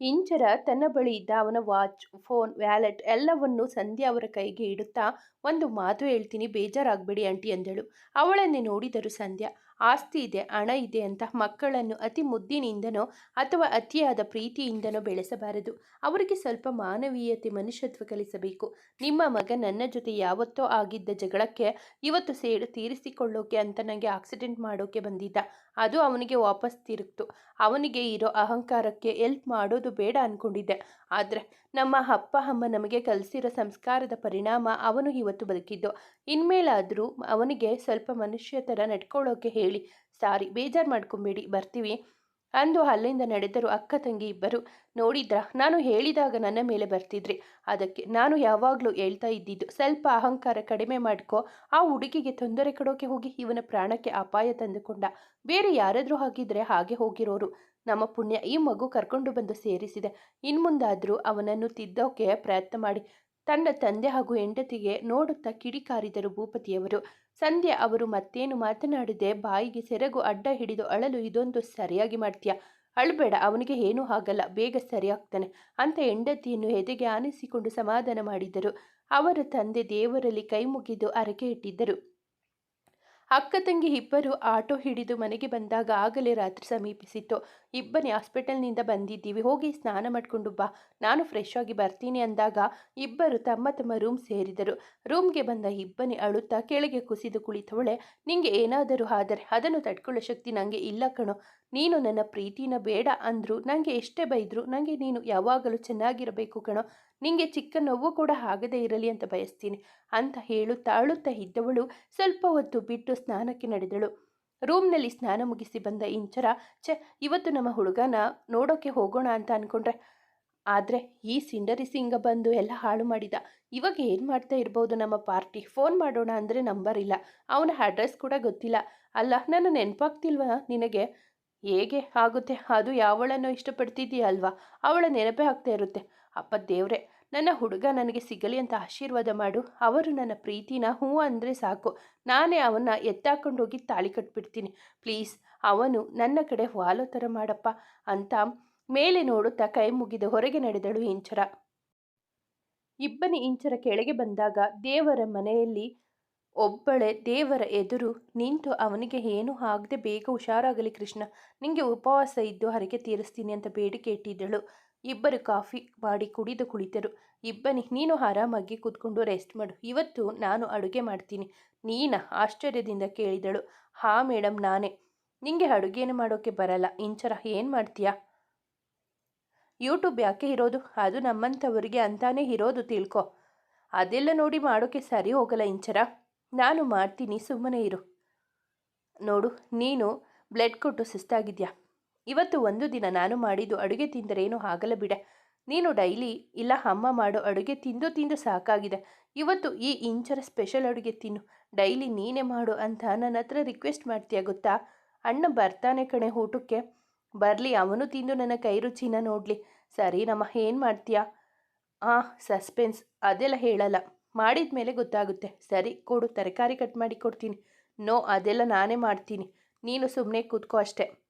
ಇಂಚರ ತನ್ನ ಬಳಿ ಇದ್ದ ಅವನ ವಾಚ್, ಫೋನ್, ವ್ಯಾಲೆಟ್ ಎಲ್ಲವನ್ನೂ ಸಂಧ್ಯಾ ಅವರ ಕೈಗೆ ಇಡುತ್ತಾ ಒಂದು ಮಾತು ಹೇಳ್ತೀನಿ, ಬೇಜಾರಾಗಬೇಡಿ ಆಂಟಿ ಅಂದಳು. ಅವಳನ್ನೇ ನೋಡಿದರು ಸಂಧ್ಯಾ, ಆಸ್ತಿ ಇದೆ, ಹಣ ಇದೆ ಅಂತ ಮಕ್ಕಳನ್ನು ಅತಿ ಮುದ್ದಿನಿಂದನೋ ಅಥವಾ ಅತಿಯಾದ ಪ್ರೀತಿಯಿಂದನೋ ಬೆಳೆಸಬಾರದು. ಅವರಿಗೆ ಸ್ವಲ್ಪ ಮಾನವೀಯತೆ, ಮನುಷ್ಯತ್ವ ಕಲಿಸಬೇಕು. ನಿಮ್ಮ ಮಗ ನನ್ನ ಜೊತೆ ಯಾವತ್ತೋ ಆಗಿದ್ದ ಜಗಳಕ್ಕೆ ಇವತ್ತು ಸೇಡು ತೀರಿಸಿಕೊಳ್ಳೋಕೆ ಅಂತ ನನಗೆ ಆಕ್ಸಿಡೆಂಟ್ ಮಾಡೋಕೆ ಬಂದಿದ್ದ. ಅದು ಅವನಿಗೆ ವಾಪಸ್ ತಿರುಗ್ತು. ಅವನಿಗೆ ಇರೋ ಅಹಂಕಾರಕ್ಕೆ ಎಲ್ಪ್ ಮಾಡೋದು ಬೇಡ ಅಂದ್ಕೊಂಡಿದ್ದೆ ಆದರೆ ನಮ್ಮ ಅಪ್ಪ, ಅಮ್ಮ ನಮಗೆ ಕಲಿಸಿರೋ ಸಂಸ್ಕಾರದ ಪರಿಣಾಮ ಅವನು ಇವತ್ತು ಬದುಕಿದ್ದು. ಇನ್ಮೇಲಾದರೂ ಅವನಿಗೆ ಸ್ವಲ್ಪ ಮನುಷ್ಯ ಥರ ನಡ್ಕೊಳ್ಳೋಕೆ ಹೇಳಿ. ಸಾರಿ, ಬೇಜಾರು ಮಾಡ್ಕೊಬೇಡಿ, ಬರ್ತೀವಿ. ಅಂದು ಅಲ್ಲಿಂದ ನಡೆದರು ಅಕ್ಕ ತಂಗಿ ಇಬ್ಬರು. ನೋಡಿದ್ರ? ನಾನು ಹೇಳಿದಾಗ ನನ್ನ ಮೇಲೆ ಬರ್ತಿದ್ರಿ. ಅದಕ್ಕೆ ನಾನು ಯಾವಾಗಲೂ ಹೇಳ್ತಾ ಇದ್ದಿದ್ದು, ಸ್ವಲ್ಪ ಅಹಂಕಾರ ಕಡಿಮೆ ಮಾಡ್ಕೋ. ಆ ಹುಡುಗಿಗೆ ತೊಂದರೆ ಕೊಡೋಕೆ ಹೋಗಿ ಇವನ ಪ್ರಾಣಕ್ಕೆ ಅಪಾಯ ತಂದುಕೊಂಡ. ಬೇರೆ ಯಾರಾದರೂ ಹಾಗಿದ್ರೆ ಹಾಗೆ ಹೋಗಿರೋರು. ನಮ್ಮ ಪುಣ್ಯ ಈ ಮಗು ಕರ್ಕೊಂಡು ಬಂದು ಸೇರಿಸಿದೆ. ಇನ್ಮುಂದಾದರೂ ಅವನನ್ನು ತಿದ್ದೋಕೆ ಪ್ರಯತ್ನ ಮಾಡಿ. ತನ್ನ ತಂದೆ ಹಾಗೂ ಹೆಂಡತಿಗೆ ನೋಡುತ್ತಾ ಕಿಡಿಕಾರಿದರು ಭೂಪತಿಯವರು. ಸಂಧ್ಯಾ ಅವರು, ಮತ್ತೇನು ಮಾತನಾಡದೆ? ಬಾಯಿಗೆ ಸೆರಗು ಅಡ್ಡ ಹಿಡಿದು ಅಳಲು ಇದೊಂದು ಸರಿಯಾಗಿ ಮಾಡ್ತೀಯ? ಅಳ್ಬೇಡ, ಅವನಿಗೆ ಏನೂ ಆಗಲ್ಲ ಬೇಗ ಸರಿಯಾಗ್ತಾನೆ ಅಂತ ಹೆಂಡತಿಯನ್ನು ಎದೆಗೆ ಆನಿಸಿಕೊಂಡು ಸಮಾಧಾನ ಮಾಡಿದರು. ಅವರ ತಂದೆ ದೇವರಲ್ಲಿ ಕೈ ಮುಗಿದು ಅರಕೆ ಇಟ್ಟಿದ್ದರು. ಅಕ್ಕ ತಂಗಿ ಇಬ್ಬರು ಆಟೋ ಹಿಡಿದು ಮನೆಗೆ ಬಂದಾಗ ಆಗಲೇ ರಾತ್ರಿ ಸಮೀಪಿಸಿತ್ತು. ಇಬ್ಬನೇ ಹಾಸ್ಪಿಟಲ್ನಿಂದ ಬಂದಿದ್ದೀವಿ, ಹೋಗಿ ಸ್ನಾನ ಮಾಡಿಕೊಂಡು ಬಾ, ನಾನು ಫ್ರೆಶ್ ಆಗಿ ಬರ್ತೀನಿ ಅಂದಾಗ ಇಬ್ಬರು ತಮ್ಮ ತಮ್ಮ ರೂಮ್ ಸೇರಿದರು. ರೂಮ್ಗೆ ಬಂದ ಇಬ್ಬನೇ ಅಳುತ್ತಾ ಕೆಳಗೆ ಕುಸಿದು ಕುಳಿತವಳೆ, ನಿಂಗೆ ಏನಾದರೂ ಆದರೆ ಅದನ್ನು ತಡ್ಕೊಳ್ಳೋ ಶಕ್ತಿ ನನಗೆ ಇಲ್ಲ ಕಣೋ, ನೀನು ನನ್ನ ಪ್ರೀತಿನ ಬೇಡ ಅಂದರು ನನಗೆ ಎಷ್ಟೇ ಬೈದರು ನನಗೆ ನೀನು ಯಾವಾಗಲೂ ಚೆನ್ನಾಗಿರಬೇಕು ಕಣೋ ನಿಂಗೆ ಚಿಕ್ಕ ನೋವು ಕೂಡ ಆಗದೇ ಇರಲಿ ಅಂತ ಬಯಸ್ತೀನಿ ಅಂತ ಹೇಳುತ್ತಾ ಅಳುತ್ತಾ ಇದ್ದವಳು ಸ್ವಲ್ಪ ಹೊತ್ತು ಬಿಟ್ಟು ಸ್ನಾನಕ್ಕೆ ನಡೆದಳು. ರೂಮ್ನಲ್ಲಿ ಸ್ನಾನ ಮುಗಿಸಿ ಬಂದ ಇಂಚರ, ಛೆ, ಇವತ್ತು ನಮ್ಮ ಹುಡುಗನ ನೋಡೋಕೆ ಹೋಗೋಣ ಅಂತ ಅಂದ್ಕೊಂಡ್ರೆ ಆದರೆ ಈ ಸಿಂಡರಿ ಸಿಂಗ ಬಂದು ಎಲ್ಲ ಹಾಳು ಮಾಡಿದ. ಇವಾಗ ಏನು ಮಾಡ್ತಾ ಇರ್ಬೋದು ನಮ್ಮ ಪಾರ್ಟಿ? ಫೋನ್ ಮಾಡೋಣ ಅಂದರೆ ನಂಬರ್ ಇಲ್ಲ. ಅವನ ಅಡ್ರೆಸ್ ಕೂಡ ಗೊತ್ತಿಲ್ಲ. ಅಲ್ಲ ನಾನು ನೆನಪಾಗ್ತಿಲ್ವಾ ನಿನಗೆ? ಹೇಗೆ ಆಗುತ್ತೆ? ಅದು ಯಾವಳನ್ನು ಇಷ್ಟಪಡ್ತಿದ್ದೀಯ ಅಲ್ವಾ? ಅವಳ ನೆನಪೇ ಆಗ್ತಾ ಇರುತ್ತೆ. ಅಪ್ಪ ದೇವ್ರೆ ನನ್ನ ಹುಡುಗ ನನಗೆ ಸಿಗಲಿ ಅಂತ ಆಶೀರ್ವಾದ ಮಾಡು. ಅವರು ನನ್ನ ಪ್ರೀತಿನ ಹೂ ಅಂದರೆ ಸಾಕು. ನಾನೇ ಅವನ್ನ ಎತ್ತಾಕೊಂಡು ಹೋಗಿ ತಾಳಿ ಕಟ್ಬಿಡ್ತೀನಿ. ಪ್ಲೀಸ್, ಅವನು ನನ್ನ ಕಡೆ ವಾಲೋ ಥರ ಮಾಡಪ್ಪ ಅಂತ ಮೇಲೆ ನೋಡುತ್ತಾ ಕೈ ಮುಗಿದ ಹೊರಗೆ ನಡೆದಳು ಇಂಚರ. ಇಬ್ಬನಿ ಇಂಚರ ಕೆಳಗೆ ಬಂದಾಗ ದೇವರ ಮನೆಯಲ್ಲಿ ಒಬ್ಬಳೆ ದೇವರ ಎದುರು ನಿಂತು ಅವನಿಗೆ, ಏನೂ ಆಗದೆ ಬೇಗ ಹುಷಾರಾಗಲಿ ಕೃಷ್ಣ. ನಿಂಗೆ ಉಪವಾಸ ಇದ್ದು ಹರಕೆ ತೀರಿಸ್ತೀನಿ ಅಂತ ಬೇಡಿಕೆ ಇಟ್ಟಿದ್ದಳು. ಇಬ್ಬರು ಕಾಫಿ ಮಾಡಿ ಕುಡಿದು ಕುಳಿತರು. ಇಬ್ಬನಿ, ನೀನು ಆರಾಮಾಗಿ ಕೂತ್ಕೊಂಡು ರೆಸ್ಟ್ ಮಾಡು. ಇವತ್ತು ನಾನು ಅಡುಗೆ ಮಾಡ್ತೀನಿ. ನೀನ ಆಶ್ಚರ್ಯದಿಂದ ಕೇಳಿದಳು. ಹಾ ಮೇಡಮ್ ನಾನೇ. ನಿಂಗೆ ಅಡುಗೆಯನ್ನು ಮಾಡೋಕ್ಕೆ ಬರಲ್ಲ. ಇಂಚರ ಏನು ಮಾಡ್ತೀಯಾ? ಯೂಟ್ಯೂಬ್ ಯಾಕೆ ಇರೋದು? ಅದು ನಮ್ಮಂಥವರಿಗೆ ಅಂತಾನೆ ಇರೋದು ತಿಳ್ಕೊ. ಅದೆಲ್ಲ ನೋಡಿ ಮಾಡೋಕ್ಕೆ ಸರಿ ಹೋಗಲ್ಲ ಇಂಚರ. ನಾನು ಮಾಡ್ತೀನಿ, ಸುಮ್ಮನೆ ಇರು. ನೋಡು, ನೀನು ಬ್ಲಡ್ ಕೊಟ್ಟು ಸುಸ್ತಾಗಿದ್ಯಾ? ಇವತ್ತು ಒಂದು ದಿನ ನಾನು ಮಾಡಿದ್ದು ಅಡುಗೆ ತಿಂದರೇನು ಆಗಲ್ಲ ಬಿಡೆ. ನೀನು ಡೈಲಿ, ಇಲ್ಲ ಅಮ್ಮ ಮಾಡೋ ಅಡುಗೆ ತಿಂದು ತಿಂದು ಸಾಕಾಗಿದೆ. ಇವತ್ತು ಈ ಇಂಚರ ಸ್ಪೆಷಲ್ ಅಡುಗೆ ತಿನ್ನು. ಡೈಲಿ ನೀನೇ ಮಾಡು ಅಂತ ನನ್ನ ಹತ್ರ ರಿಕ್ವೆಸ್ಟ್ ಮಾಡ್ತೀಯ ಗೊತ್ತಾ? ಅಣ್ಣ ಬರ್ತಾನೆ ಕಣೆ ಊಟಕ್ಕೆ. ಬರಲಿ, ಅವನು ತಿಂದು ನನ್ನ ಕೈ ರುಚಿನ ನೋಡಲಿ. ಸರಿ ನಮ್ಮ ಏನು ಮಾಡ್ತೀಯಾ? ಆ, ಸಸ್ಪೆನ್ಸ್. ಅದೆಲ್ಲ ಹೇಳಲ್ಲ. ಮಾಡಿದ ಮೇಲೆ ಗೊತ್ತಾಗುತ್ತೆ. ಸರಿ, ಕೊಡು. ತರಕಾರಿ ಕಟ್ ಮಾಡಿ ಕೊಡ್ತೀನಿ. ನೋ, ಅದೆಲ್ಲ ನಾನೇ ಮಾಡ್ತೀನಿ. ನೀನು ಸುಮ್ಮನೆ ಕೂತ್ಕೋ ಅಷ್ಟೆ.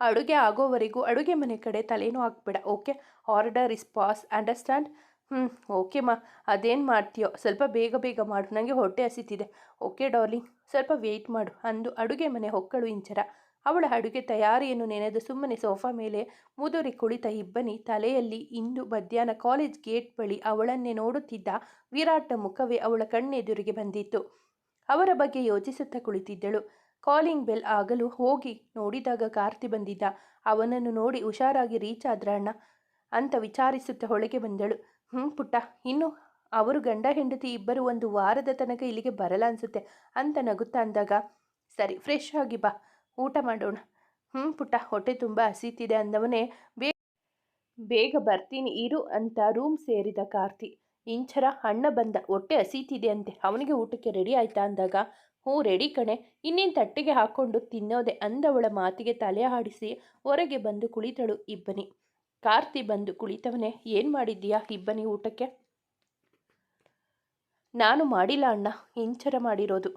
ಅಡುಗೆ ಆಗೋವರೆಗೂ ಅಡುಗೆ ಮನೆ ಕಡೆ ತಲೆನೂ ಹಾಕ್ಬೇಡ okay? Order is pass, understand? ಹ್ಞೂ ಓಕೆ ಮಾ, ಅದೇನು ಮಾಡ್ತೀಯೋ? ಸ್ವಲ್ಪ ಬೇಗ ಬೇಗ ಮಾಡು ನನಗೆ ಹೊಟ್ಟೆ ಹಸಿತಿದೆ. ಓಕೆ ಡಾರ್ಲಿಂಗ್, ಸ್ವಲ್ಪ ವೆಯ್ಟ್ ಮಾಡು, ಅಂದು ಅಡುಗೆ ಮನೆ ಹೊಕ್ಕಳು ಇಂಚರ. ಅವಳ ಅಡುಗೆ ತಯಾರಿಯನ್ನು ನೆನೆದು ಸುಮ್ಮನೆ ಸೋಫಾ ಮೇಲೆ ಮುದುರಿ ಕುಳಿತ ಇಬ್ಬನಿ ತಲೆಯಲ್ಲಿ ಇಂದು ಮಧ್ಯಾಹ್ನ ಕಾಲೇಜ್ ಗೇಟ್ ಬಳಿ ಅವಳನ್ನೇ ನೋಡುತ್ತಿದ್ದ ವಿರಾಟ ಮುಖವೇ ಅವಳ ಕಣ್ಣೆದುರಿಗೆ ಬಂದಿತ್ತು. ಅವರ ಬಗ್ಗೆ ಯೋಚಿಸುತ್ತಾ ಕುಳಿತಿದ್ದಳು. ಕಾಲಿಂಗ್ ಬೆಲ್ ಆಗಲು ಹೋಗಿ ನೋಡಿದಾಗ ಕಾರ್ತಿ ಬಂದಿದ್ದ. ಅವನನ್ನು ನೋಡಿ ಹುಷಾರಾಗಿ ರೀಚ್ ಆದ್ರಣ್ಣ ಅಂತ ವಿಚಾರಿಸುತ್ತಾ ಹೊಳಗೆ ಬಂದಳು. ಹ್ಞೂ ಪುಟ್ಟ, ಇನ್ನು ಅವರು ಗಂಡ ಹೆಂಡತಿ ಇಬ್ಬರು ಒಂದು ವಾರದ ತನಕ ಇಲ್ಲಿಗೆ ಬರಲ್ಲ ಅನಿಸುತ್ತೆ ಅಂತ ನಗುತ್ತಾ ಅಂದಾಗ, ಸರಿ ಫ್ರೆಶ್ ಆಗಿ ಬಾ, ಊಟ ಮಾಡೋಣ. ಹ್ಞೂ ಪುಟ್ಟ, ಹೊಟ್ಟೆ ತುಂಬ ಹಸೀತಿದೆ ಅಂದವನೇ, ಬೇ, ಬೇಗ ಬರ್ತೀನಿ, ಇರು ಅಂತ ರೂಮ್ ಸೇರಿದ ಕಾರ್ತಿ. ಇಂಚರ, ಅಣ್ಣ ಬಂದ, ಹೊಟ್ಟೆ ಹಸೀತಿದೆ ಅಂತೆ, ಅವನಿಗೆ ಊಟಕ್ಕೆ ರೆಡಿ ಆಯ್ತಾ? ಅಂದಾಗ ಹ್ಞೂ, ರೆಡಿ ಕಣೆ. ಇನ್ನೇನು ತಟ್ಟೆಗೆ ಹಾಕ್ಕೊಂಡು ತಿನ್ನೋದೆ ಅಂದವಳ ಮಾತಿಗೆ ತಲೆ ಆಡಿಸಿ ಹೊರಗೆ ಬಂದು ಕುಳಿತಳು ಇಬ್ಬನಿ. ಕಾರ್ತಿ ಬಂದು ಕುಳಿತವನೇ, ಏನು ಮಾಡಿದ್ದೀಯಾ ಇಬ್ಬನಿ ಊಟಕ್ಕೆ? ನಾನು ಮಾಡಿಲ್ಲ ಅಣ್ಣ ಇಂಚರ ಮಾಡಿರೋದು.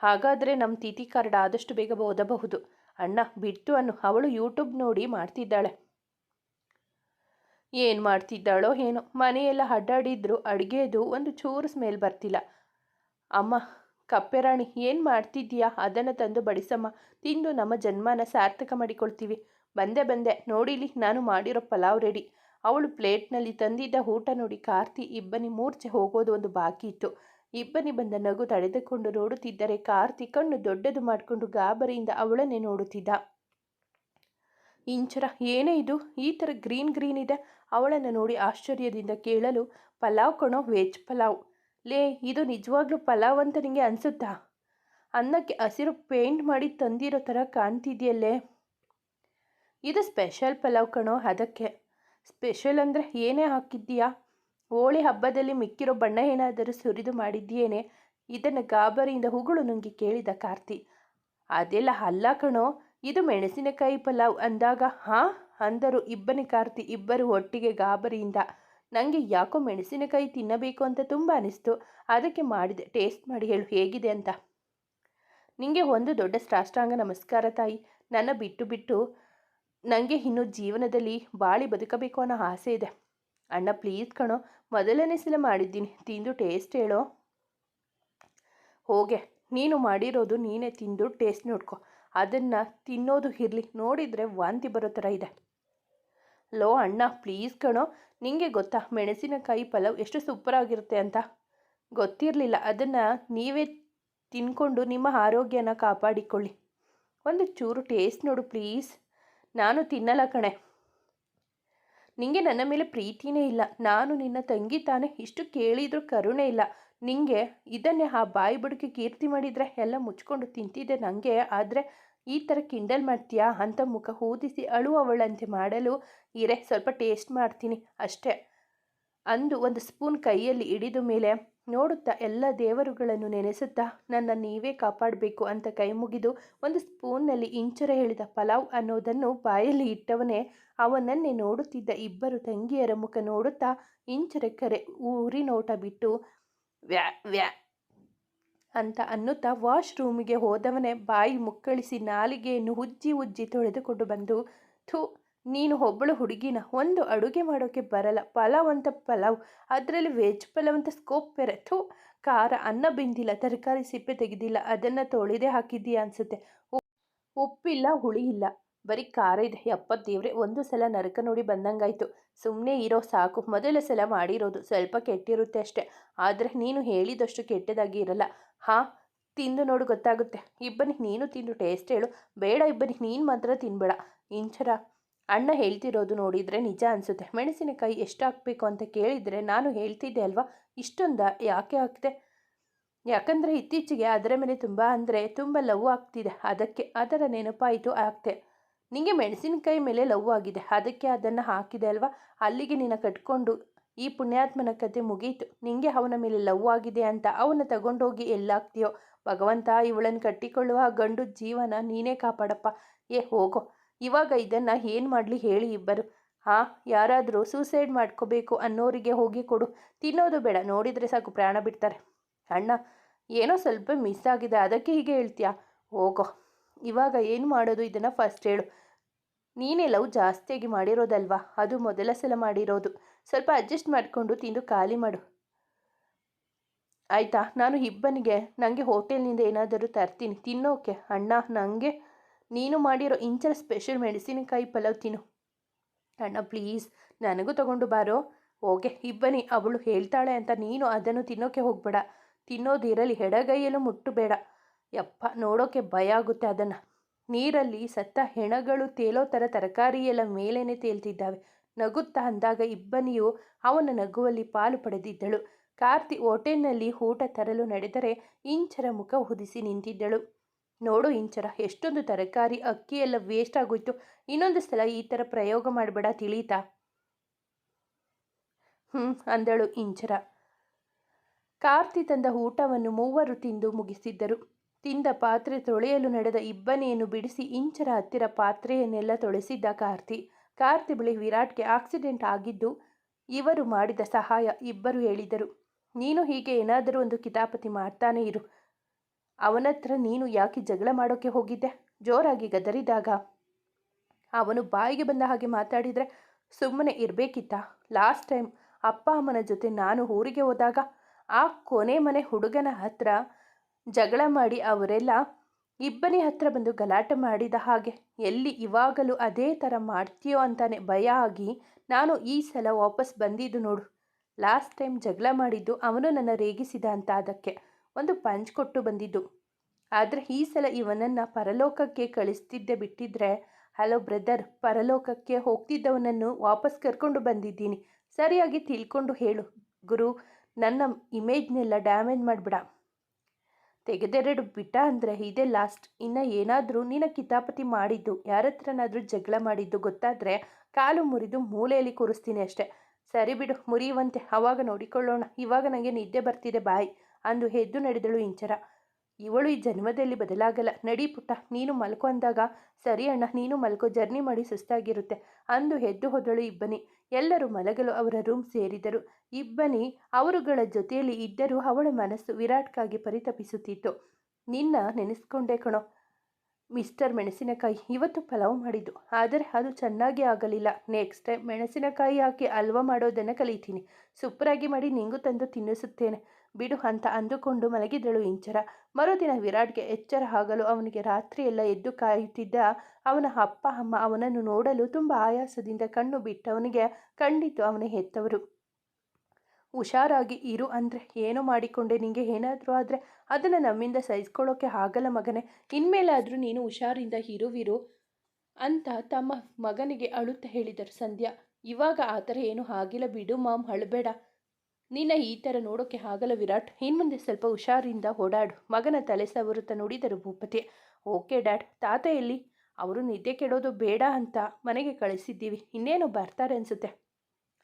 ಹಾಗಾದರೆ ನಮ್ಮ ತಿಥಿ ಕಾರ್ಡ್ ಆದಷ್ಟು ಬೇಗ ಓದಬಹುದು. ಅಣ್ಣ, ಬಿಡ್ತು ಅನ್ನು. ಅವಳು ಯೂಟ್ಯೂಬ್ ನೋಡಿ ಮಾಡ್ತಿದ್ದಾಳೆ. ಏನು ಮಾಡ್ತಿದ್ದಾಳೋ ಏನೋ. ಮನೆಯೆಲ್ಲ ಅಡ್ಡಾಡಿದ್ರು, ಅಡುಗೆದು ಒಂದು ಚೂರು ಸ್ಮೆಲ್ ಬರ್ತಿಲ್ಲ. ಅಮ್ಮ ಕಪ್ಪೆರಾಣಿ, ಏನು ಮಾಡ್ತಿದ್ದೀಯಾ? ಅದನ್ನು ತಂದು ಬಡಿಸಮ್ಮ. ತಿಂದು ನಮ್ಮ ಜನ್ಮನ ಸಾರ್ಥಕ ಮಾಡಿಕೊಳ್ತೀವಿ. ಬಂದೆ ಬಂದೆ. ನೋಡಿಲಿ, ನಾನು ಮಾಡಿರೋ ಪಲಾವ್ ರೆಡಿ. ಅವಳು ಪ್ಲೇಟ್ನಲ್ಲಿ ತಂದಿದ್ದ ಊಟ ನೋಡಿ ಕಾರ್ತಿ ಇಬ್ಬನಿ ಮೂರ್ಛೆ ಹೋಗೋದು ಒಂದು ಬಾಕಿ ಇತ್ತು. ಇಬ್ಬನಿ ಬಂದ ನಗು ತಡೆದುಕೊಂಡು ನೋಡುತ್ತಿದ್ದರೆ ಕಾರ್ತಿ ಕಣ್ಣು ದೊಡ್ಡದು ಮಾಡಿಕೊಂಡು ಗಾಬರಿಯಿಂದ ಅವಳನ್ನೇ ನೋಡುತ್ತಿದ್ದ. ಇಂಚರ, ಏನೇ ಇದು? ಈ ಥರ ಗ್ರೀನ್ ಗ್ರೀನ್ ಇದೆ. ಅವಳನ್ನು ನೋಡಿ ಆಶ್ಚರ್ಯದಿಂದ ಕೇಳಲು, ಪಲಾವ್ ಕಣೋ, ವೆಜ್ ಪಲಾವ್. ಲೇ, ಇದು ನಿಜವಾಗ್ಲೂ ಪಲಾವ್ ಅಂತ ನಿಮಗೆ ಅನಿಸುತ್ತಾ? ಅನ್ನಕ್ಕೆ ಹಸಿರು ಪೇಂಟ್ ಮಾಡಿ ತಂದಿರೋ ಥರ ಕಾಣ್ತಿದೆಯಲ್ಲೇ? ಇದು ಸ್ಪೆಷಲ್ ಪಲಾವ್ ಕಣೋ ಅದಕ್ಕೆ. ಸ್ಪೆಷಲ್ ಅಂದರೆ ಏನೇ ಹಾಕಿದ್ದೀಯಾ? ಹೋಳಿ ಹಬ್ಬದಲ್ಲಿ ಮಿಕ್ಕಿರೋ ಬಣ್ಣ ಏನಾದರೂ ಸುರಿದು ಮಾಡಿದ್ದೀಯೇನೆ? ಇದನ್ನು ಗಾಬರಿಯಿಂದ ಹುಗಳು ನುಂಗಿ ಕೇಳಿದ ಕಾರ್ತಿ. ಅದೆಲ್ಲ ಅಲ್ಲ ಕಣೋ, ಇದು ಮೆಣಸಿನಕಾಯಿ ಪಲಾವ್ ಅಂದಾಗ, ಹಾಂ? ಅಂದರು ಇಬ್ಬನಿ ಕಾರ್ತಿ ಇಬ್ಬರು ಒಟ್ಟಿಗೆ ಗಾಬರಿಯಿಂದ. ನನಗೆ ಯಾಕೋ ಮೆಣಸಿನಕಾಯಿ ತಿನ್ನಬೇಕು ಅಂತ ತುಂಬ ಅನಿಸ್ತು. ಅದಕ್ಕೆ ಮಾಡಿದೆ. ಟೇಸ್ಟ್ ಮಾಡಿ ಹೇಳು, ಹೇಗಿದೆ ಅಂತ. ನಿಮಗೆ ಒಂದು ದೊಡ್ಡ ಸಾಷ್ಟಾಂಗ ನಮಸ್ಕಾರ ತಾಯಿ. ನನ್ನ ಬಿಟ್ಟು ಬಿಟ್ಟು ನನಗೆ ಇನ್ನೂ ಜೀವನದಲ್ಲಿ ಬಾಳಿ ಬದುಕಬೇಕು ಅನ್ನೋ ಆಸೆ ಇದೆ. ಅಣ್ಣ, ಪ್ಲೀಸ್ ಕಣೋ, ಮೊದಲನೇ ಸಲ ಮಾಡಿದ್ದೀನಿ. ತಿಂದು ಟೇಸ್ಟ್ ಹೇಳೋ. ಹೋಗೆ, ನೀನು ಮಾಡಿರೋದು ನೀನೇ ತಿಂದು ಟೇಸ್ಟ್ ನೋಡ್ಕೊ. ಅದನ್ನು ತಿನ್ನೋದು ಇರಲಿ. ನೋಡಿದರೆ ವಾಂತಿ ಬರೋ ಥರ ಇದೆ. ಲೋ ಅಣ್ಣ ಪ್ಲೀಸ್ ಕಣೋ ನಿಮಗೆ ಗೊತ್ತಾ ಮೆಣಸಿನಕಾಯಿ ಪಲಾವ್ ಎಷ್ಟು ಸೂಪರಾಗಿರುತ್ತೆ ಅಂತ? ಗೊತ್ತಿರಲಿಲ್ಲ, ಅದನ್ನು ನೀವೇ ತಿನ್ಕೊಂಡು ನಿಮ್ಮ ಆರೋಗ್ಯನ ಕಾಪಾಡಿಕೊಳ್ಳಿ. ಒಂದು ಚೂರು ಟೇಸ್ಟ್ ನೋಡು ಪ್ಲೀಸ್ ನಾನು ತಿನ್ನಲ್ಲ ಕಣೆ. ನಿಂಗೆ ನನ್ನ ಮೇಲೆ ಪ್ರೀತಿನೇ ಇಲ್ಲ, ನಾನು ನಿನ್ನ ತಂಗಿ ತಾನೇ, ಇಷ್ಟು ಕೇಳಿದರೂ ಕರುಣೆ ಇಲ್ಲ. ನಿಂಗೆ ಇದನ್ನೇ ಆ ಬಾಯಿ ಬುಡಕ್ಕೆ ಕೀರ್ತಿ ಮಾಡಿದರೆ ಎಲ್ಲ ಮುಚ್ಕೊಂಡು ತಿಂತಿದ್ದೆ ನನಗೆ ಆದರೆ ಈ ಥರ ಕಿಂಡಲ್ ಮಾಡ್ತೀಯಾ ಅಂತ ಮುಖ ಊದಿಸಿ ಅಳುವವಳಂತೆ ಮಾಡಲು, ಇರೆ, ಸ್ವಲ್ಪ ಟೇಸ್ಟ್ ಮಾಡ್ತೀನಿ ಅಷ್ಟೇ ಅಂದು ಒಂದು ಸ್ಪೂನ್ ಕೈಯಲ್ಲಿ ಹಿಡಿದ ಮೇಲೆ, ನೋಡುತ್ತಾ ಎಲ್ಲ ದೇವರುಗಳನ್ನು ನೆನೆಸುತ್ತಾ ನನ್ನ ನೀವೇ ಕಾಪಾಡಬೇಕು ಅಂತ ಕೈ ಮುಗಿದು ಒಂದು ಸ್ಪೂನ್ನಲ್ಲಿ ಇಂಚರ ಹೇಳಿದ ಪಲಾವ್ ಅನ್ನೋದನ್ನು ಬಾಯಲ್ಲಿ ಇಟ್ಟವನೇ, ಅವನನ್ನೇ ನೋಡುತ್ತಿದ್ದ ಇಬ್ಬರು ತಂಗಿಯರ ಮುಖ ನೋಡುತ್ತಾ ಇಂಚರ ಕರೆ ಊರಿ ನೋಟ ಬಿಟ್ಟು, ವ್ಯಾ ವ್ಯಾ ಅಂತ ಅನ್ನುತ್ತಾ ವಾಶ್ ರೂಮಿಗೆ ಹೋದವನೇ ಬಾಯಿ ಮುಕ್ಕಳಿಸಿ ನಾಲಿಗೆಯನ್ನು ಉಜ್ಜಿ ಉಜ್ಜಿ ತೊಳೆದುಕೊಂಡು ಬಂದು, ಥೂ, ನೀನು ಒಬ್ಬಳು ಹುಡುಗಿನ, ಒಂದು ಅಡುಗೆ ಮಾಡೋಕ್ಕೆ ಬರಲ್ಲ, ಪಲಾವ್ ಅಂತ ಪಲಾವ್, ಅದರಲ್ಲಿ ವೆಜ್ ಪಲಾವ್ ಅಂತ ಸ್ಕೋಪ್ ಬೇರೆ, ಥೂ, ಖಾರ, ಅನ್ನ ಬಿಂದಿಲ್ಲ, ತರಕಾರಿ ಸಿಪ್ಪೆ ತೆಗೆದಿಲ್ಲ, ಅದನ್ನು ತೊಳೆದೇ ಹಾಕಿದ್ದೀಯಾ ಅನಿಸುತ್ತೆ. ಉಪ್ಪಿಲ್ಲ, ಹುಳಿ ಇಲ್ಲ, ಬರೀ ಖಾರ ಇದೆ ಎಪ್ಪತ್ತು ದೇವ್ರೆ, ಒಂದು ಸಲ ನರಕ ನೋಡಿ ಬಂದಂಗಾಯ್ತು ಸುಮ್ಮನೆ ಇರೋ ಸಾಕು, ಮೊದಲ ಸಲ ಮಾಡಿರೋದು ಸ್ವಲ್ಪ ಕೆಟ್ಟಿರುತ್ತೆ ಅಷ್ಟೆ, ಆದರೆ ನೀನು ಹೇಳಿದಷ್ಟು ಕೆಟ್ಟದಾಗಿ ಇರಲ್ಲ ಹಾಂ, ತಿಂದು ನೋಡು, ಗೊತ್ತಾಗುತ್ತೆ. ಇಬ್ಬನಿಗೆ ನೀನು ತಿಂದು ಟೇಸ್ಟ್ ಹೇಳು. ಬೇಡ ಇಬ್ಬನಿಗೆ, ನೀನು ಮಾತ್ರ ತಿನ್ಬೇಡ. ಇಂಚರ, ಅಣ್ಣ ಹೇಳ್ತಿರೋದು ನೋಡಿದರೆ ನಿಜ ಅನಿಸುತ್ತೆ. ಮೆಣಸಿನಕಾಯಿ ಎಷ್ಟು ಹಾಕಬೇಕು ಅಂತ ಕೇಳಿದರೆ ನಾನು ಹೇಳ್ತಿದ್ದೆ ಅಲ್ವಾ? ಇಷ್ಟೊಂದ? ಯಾಕೆ ಹಾಕಿದೆ? ಯಾಕಂದರೆ ಇತ್ತೀಚೆಗೆ ಅದರ ಮೇಲೆ ತುಂಬ ಅಂದರೆ ತುಂಬ ಲವ್ ಆಗ್ತಿದೆ. ಅದಕ್ಕೆ, ಅದರ ನೆನಪಾಯಿತು, ಆಗ್ತೆ. ನಿಮಗೆ ಮೆಣಸಿನಕಾಯಿ ಮೇಲೆ ಲವ್ ಆಗಿದೆ. ಅದಕ್ಕೆ ಅದನ್ನು ಹಾಕಿದೆ ಅಲ್ವಾ? ಅಲ್ಲಿಗೆ ನೀನು ಕಟ್ಕೊಂಡು ಈ ಪುಣ್ಯಾತ್ಮನ ಕತೆ ಮುಗೀತು. ನಿಂಗೆ ಅವನ ಮೇಲೆ ಲವ್ ಆಗಿದೆ ಅಂತ ಅವನ ತಗೊಂಡೋಗಿ ಎಲ್ಲಾಗ್ತೀಯೋ? ಭಗವಂತ ಇವಳನ್ನು ಕಟ್ಟಿಕೊಳ್ಳುವ ಗಂಡು ಜೀವನ ನೀನೇ ಕಾಪಾಡಪ್ಪ. ಏ, ಹೋಗೋ. ಇವಾಗ ಇದನ್ನು ಏನು ಮಾಡಲಿ ಹೇಳಿ ಇಬ್ಬರು. ಹಾಂ, ಯಾರಾದರೂ ಸೂಸೈಡ್ ಮಾಡ್ಕೋಬೇಕು ಅನ್ನೋರಿಗೆ ಹೋಗಿ ಕೊಡು. ತಿನ್ನೋದು ಬೇಡ. ನೋಡಿದರೆ ಸಾಕು, ಪ್ರಾಣ ಬಿಡ್ತಾರೆ. ಅಣ್ಣ, ಏನೋ ಸ್ವಲ್ಪ ಮಿಸ್ ಆಗಿದೆ. ಅದಕ್ಕೆ ಹೀಗೆ ಹೇಳ್ತೀಯಾ? ಹೋಗೋ. ಇವಾಗ ಏನು ಮಾಡೋದು? ಇದನ್ನು ಫಸ್ಟ್ ಹೇಳು. ನೀನೇ ಲವ್ ಜಾಸ್ತಿಯಾಗಿ ಮಾಡಿರೋದಲ್ವಾ? ಅದು ಮೊದಲ ಸಲ ಮಾಡಿರೋದು. ಸ್ವಲ್ಪ ಅಡ್ಜಸ್ಟ್ ಮಾಡಿಕೊಂಡು ತಿಂದು ಖಾಲಿ ಮಾಡು. ಆಯಿತಾ? ನಾನು ಇಬ್ಬನಿಗೆ ನನಗೆ ಹೋಟೆಲ್ನಿಂದ ಏನಾದರೂ ತರ್ತೀನಿ. ತಿನ್ನೋಕೆ ಅಣ್ಣ ನನಗೆ ನೀನು ಮಾಡಿರೋ ಇಂಚರ ಸ್ಪೆಷಲ್ ಮೆಣಸಿನಕಾಯಿ ಪಲಾವ್ ತಿನ್ನು. ಅಣ್ಣ ಪ್ಲೀಸ್ ನನಗೂ ತಗೊಂಡು ಬಾರೋ. ಓಕೆ, ಇಬ್ಬನಿ, ಅವಳು ಹೇಳ್ತಾಳೆ ಅಂತ ನೀನು ಅದನ್ನು ತಿನ್ನೋಕೆ ಹೋಗಬೇಡ. ತಿನ್ನೋದಿರಲಿ ಎಡಗೈಯಲ್ಲೂ ಮುಟ್ಟಬೇಡ. ಯಪ್ಪ, ನೋಡೋಕೆ ಭಯ ಆಗುತ್ತೆ ಅದನ್ನು. ನೀರಲ್ಲಿ ಸತ್ತ ಹೆಣಗಳು ತೇಲೋ ಥರ ತರಕಾರಿ ಎಲ್ಲ ಮೇಲೇನೆ ತೇಲ್ತಿದ್ದಾವೆ. ನಗುತ್ತಾ ಅಂದಾಗ ಇಬ್ಬನಿಯು ಅವನ ನಗುವಲ್ಲಿ ಪಾಲು ಪಡೆದಿದ್ದಳು. ಕಾರ್ತಿ ಹೋಟೆಲ್ನಲ್ಲಿ ಊಟ ತರಲು ನಡೆದರೆ ಇಂಚರ ಮುಖ ಹುದಿಸಿ ನಿಂತಿದ್ದಳು. ನೋಡು ಇಂಚರ, ಎಷ್ಟೊಂದು ತರಕಾರಿ ಅಕ್ಕಿ ಎಲ್ಲ ವೇಸ್ಟ್ ಆಗೋಯ್ತು. ಇನ್ನೊಂದು ಸಲ ಈ ಥರ ಪ್ರಯೋಗ ಮಾಡಬೇಡ ತಿಳಿತಾ. ಹ್ಞೂ ಅಂದಳು ಇಂಚರ. ಕಾರ್ತಿ ತಂದ ಊಟವನ್ನು ಮೂವರು ತಿಂದು ಮುಗಿಸಿದ್ದರು. ತಿಂದ ಪಾತ್ರೆ ತೊಳೆಯಲು ನಡೆದ ಇಬ್ಬನಿಯನ್ನು ಬಿಡಿಸಿ ಇಂಚರ ಹತ್ತಿರ ಪಾತ್ರೆಯನ್ನೆಲ್ಲ ತೊಳೆಸಿದ್ದ ಕಾರ್ತಿ. ಕಾರ್ತಿ ಬಳಿ ವಿರಾಟ್ಗೆ ಆಕ್ಸಿಡೆಂಟ್ ಆಗಿದ್ದು ಇವರು ಮಾಡಿದ ಸಹಾಯ ಇಬ್ಬರು ಹೇಳಿದರು. ನೀನು ಹೀಗೆ ಏನಾದರೂ ಒಂದು ಕಿತಾಪತಿ ಮಾಡ್ತಾನೇ ಇರು. ಅವನತ್ರ ನೀನು ಯಾಕೆ ಜಗಳ ಮಾಡೋಕ್ಕೆ ಹೋಗಿದ್ದೆ? ಜೋರಾಗಿ ಗದರಿದಾಗ. ಅವನು ಬಾಯಿಗೆ ಬಂದ ಹಾಗೆ ಮಾತಾಡಿದರೆ, ಸುಮ್ಮನೆ ಇರಬೇಕಿತ್ತ? ಲಾಸ್ಟ್ ಟೈಮ್ ಅಪ್ಪ ಅಮ್ಮನ ಜೊತೆ ನಾನು ಊರಿಗೆ ಹೋದಾಗ ಆ ಕೊನೆ ಮನೆ ಹುಡುಗನ ಹತ್ರ ಜಗಳ ಮಾಡಿ ಅವರೆಲ್ಲ ಇಬ್ಬನಿ ಹತ್ರ ಬಂದು ಗಲಾಟೆ ಮಾಡಿದ ಹಾಗೆ, ಎಲ್ಲಿ ಇವಾಗಲೂ ಅದೇ ಥರ ಮಾಡ್ತೀಯೋ ಅಂತಾನೆ ಭಯ ಆಗಿ ನಾನು ಈ ಸಲ ವಾಪಸ್ ಬಂದಿದ್ದು ನೋಡು. ಲಾಸ್ಟ್ ಟೈಮ್ ಜಗಳ ಮಾಡಿದ್ದು ಅವನು ನನ್ನ ರೇಗಿಸಿದ ಅಂತ ಅದಕ್ಕೆ ಒಂದು ಪಂಚ್ ಕೊಟ್ಟು ಬಂದಿದ್ದು. ಆದರೆ ಈ ಸಲ ಇವನನ್ನು ಪರಲೋಕಕ್ಕೆ ಕಳಿಸ್ತಿದ್ದೆ ಬಿಟ್ಟಿದ್ರೆ, ಹಲೋ ಬ್ರದರ್, ಪರಲೋಕಕ್ಕೆ ಹೋಗ್ತಿದ್ದವನನ್ನು ವಾಪಸ್ ಕರ್ಕೊಂಡು ಬಂದಿದ್ದೀನಿ. ಸರಿಯಾಗಿ ತಿಳ್ಕೊಂಡು ಹೇಳು. ಗುರು, ನನ್ನ ಇಮೇಜ್ನೆಲ್ಲ ಡ್ಯಾಮೇಜ್ ಮಾಡಿಬಿಡ. ತೆಗೆದೆರಡು ಬಿಟ್ಟ ಅಂದರೆ ಇದೇ ಲಾಸ್ಟ್ ಇನ್ನು ಏನಾದರೂ ನಿನ್ನ ಕಿತಾಪತಿ ಮಾಡಿದ್ದು ಯಾರ ಹತ್ರನಾದರೂ ಜಗಳ ಮಾಡಿದ್ದು ಗೊತ್ತಾದರೆ ಕಾಲು ಮುರಿದು ಮೂಲೆಯಲ್ಲಿ ಕೂರಿಸ್ತೀನಿ ಅಷ್ಟೆ. ಸರಿ ಬಿಡು, ಮುರಿಯುವಂತೆ ಅವಾಗ ನೋಡಿಕೊಳ್ಳೋಣ. ಇವಾಗ ನನಗೆ ನಿದ್ದೆ ಬರ್ತಿದೆ, ಬಾಯ್, ಅಂದು ಎದ್ದು ನಡೆದಳು ಇಂಚರ. ಇವಳು ಈ ಜನ್ಮದಲ್ಲಿ ಬದಲಾಗಲ್ಲ. ನಡಿ ಪುಟ್ಟ, ನೀನು ಮಲ್ಕೊ ಅಂದಾಗ ಸರಿ ಅಣ್ಣ, ನೀನು ಮಲ್ಕೋ ಜರ್ನಿ ಮಾಡಿ ಸುಸ್ತಾಗಿರುತ್ತೆ, ಅಂದು ಎದ್ದು ಹೋದಳು ಇಬ್ಬನಿ. ಎಲ್ಲರೂ ಮಲಗಲು ಅವರ ರೂಮ್ ಸೇರಿದರು. ಇಬ್ಬನಿ ಅವರುಗಳ ಜೊತೆಯಲ್ಲಿ ಇದ್ದರೂ ಅವಳ ಮನಸ್ಸು ವಿರಾಟ್ಗಾಗಿ ಪರಿತಪಿಸುತ್ತಿತ್ತು. ನಿನ್ನ ನೆನೆಸ್ಕೊಂಡೆ ಕಣೋ ಮಿಸ್ಟರ್ ಮೆಣಸಿನಕಾಯಿ ಇವತ್ತು ಪಲಾವ್ ಮಾಡಿದ್ದು. ಆದರೆ ಅದು ಚೆನ್ನಾಗಿ ಆಗಲಿಲ್ಲ. ನೆಕ್ಸ್ಟ್ ಟೈಮ್ ಮೆಣಸಿನಕಾಯಿ ಹಾಕಿ ಹಲ್ವ ಮಾಡೋದನ್ನು ಕಲಿತೀನಿ. ಸೂಪರಾಗಿ ಮಾಡಿ ನಿಂಗೂ ತಂದು ತಿನ್ನಿಸುತ್ತೇನೆ. ಬಿಡು ಅಂತ ಅಂದುಕೊಂಡು ಮಲಗಿದಳು ಇಂಚರ. ಮರುದಿನ ವಿರಾಟ್ಗೆ ಎಚ್ಚರ ಆಗಲು ಅವನಿಗೆ ರಾತ್ರಿಯೆಲ್ಲ ಎದ್ದು ಕಾಯುತ್ತಿದ್ದ ಅವನ ಅಪ್ಪ, ಅಮ್ಮ ಅವನನ್ನು ನೋಡಲು ತುಂಬ ಆಯಾಸದಿಂದ ಕಣ್ಣು ಬಿಟ್ಟವನಿಗೆ ಕಂಡಿತು ಅವನ ಹೆತ್ತವರು. ಹುಷಾರಾಗಿ ಇರು ಅಂದರೆ ಏನೋ ಮಾಡಿಕೊಂಡೆ? ನಿಂಗೆ ಏನಾದರೂ ಆದರೆ ಅದನ್ನು ನಮ್ಮಿಂದ ಸಹಿಸ್ಕೊಳ್ಳೋಕೆ ಆಗಲ್ಲ ಮಗನೇ. ಇನ್ಮೇಲಾದರೂ ನೀನು ಹುಷಾರಿಂದ ಇರುವಿರು ಅಂತ ತಮ್ಮ ಮಗನಿಗೆ ಅಳುತ್ತಾ ಹೇಳಿದರು ಸಂಧ್ಯಾ. ಇವಾಗ ಆ ಥರ ಏನೂ ಆಗಿಲ್ಲ ಬಿಡು ಮಾಮ್, ಅಳಬೇಡ. ನಿನ್ನ ಈ ಥರ ನೋಡೋಕೆ ಆಗಲ್ಲ ವಿರಾಟ್. ಇನ್ಮುಂದೆ ಸ್ವಲ್ಪ ಹುಷಾರಿಂದ ಓಡಾಡು. ಮಗನ ತಲೆ ಸವರುತ್ತ ನೋಡಿದರು ಭೂಪತಿ. ಓಕೆ ಡ್ಯಾಡ್, ತಾತ ಎಲ್ಲಿ? ಅವರು ನಿದ್ದೆ ಕೆಡೋದು ಬೇಡ ಅಂತ ಮನೆಗೆ ಕಳಿಸಿದ್ದೀವಿ. ಇನ್ನೇನು ಬರ್ತಾರೆ ಅನಿಸುತ್ತೆ?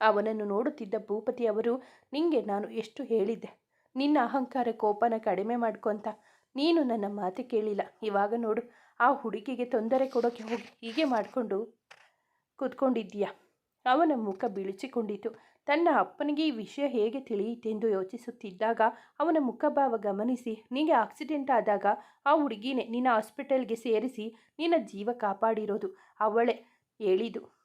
ಅವನನ್ನು ನೋಡುತ್ತಿದ್ದ ಭೂಪತಿ ಅವರು, ನಿಂಗೆ ನಾನು ಎಷ್ಟು ಹೇಳಿದ್ದೆ? ನಿನ್ನ ಅಹಂಕಾರ ಕೋಪನ ಕಡಿಮೆ ಮಾಡ್ಕೊಂತ ನೀನು ನನ್ನ ಮಾತು ಕೇಳಿಲ್ಲ. ಇವಾಗ ನೋಡು, ಆ ಹುಡುಗಿಗೆ ತೊಂದರೆ ಕೊಡೋಕೆ ಹೋಗಿ ಹೀಗೆ ಮಾಡಿಕೊಂಡು ಕೂತ್ಕೊಂಡಿದ್ದೀಯ? ಅವನ ಮುಖ ಬೀಳಿಸಿಕೊಂಡಿತು ತನ್ನ ಅಪ್ಪನಿಗೆ ಈ ವಿಷಯ ಹೇಗೆ ತಿಳಿಯಿತೆಂದು ಯೋಚಿಸುತ್ತಿದ್ದಾಗ ಅವನ ಮುಖಭಾವ ಗಮನಿಸಿ ನಿನಗೆ ಆಕ್ಸಿಡೆಂಟ್ ಆದಾಗ ಆ ಹುಡುಗಿನೇ ನಿನ್ನ ಹಾಸ್ಪಿಟಲ್ಗೆ ಸೇರಿಸಿ ನಿನ್ನ ಜೀವ ಕಾಪಾಡಿರೋದು. ಅವಳೇ ಹೇಳಿದು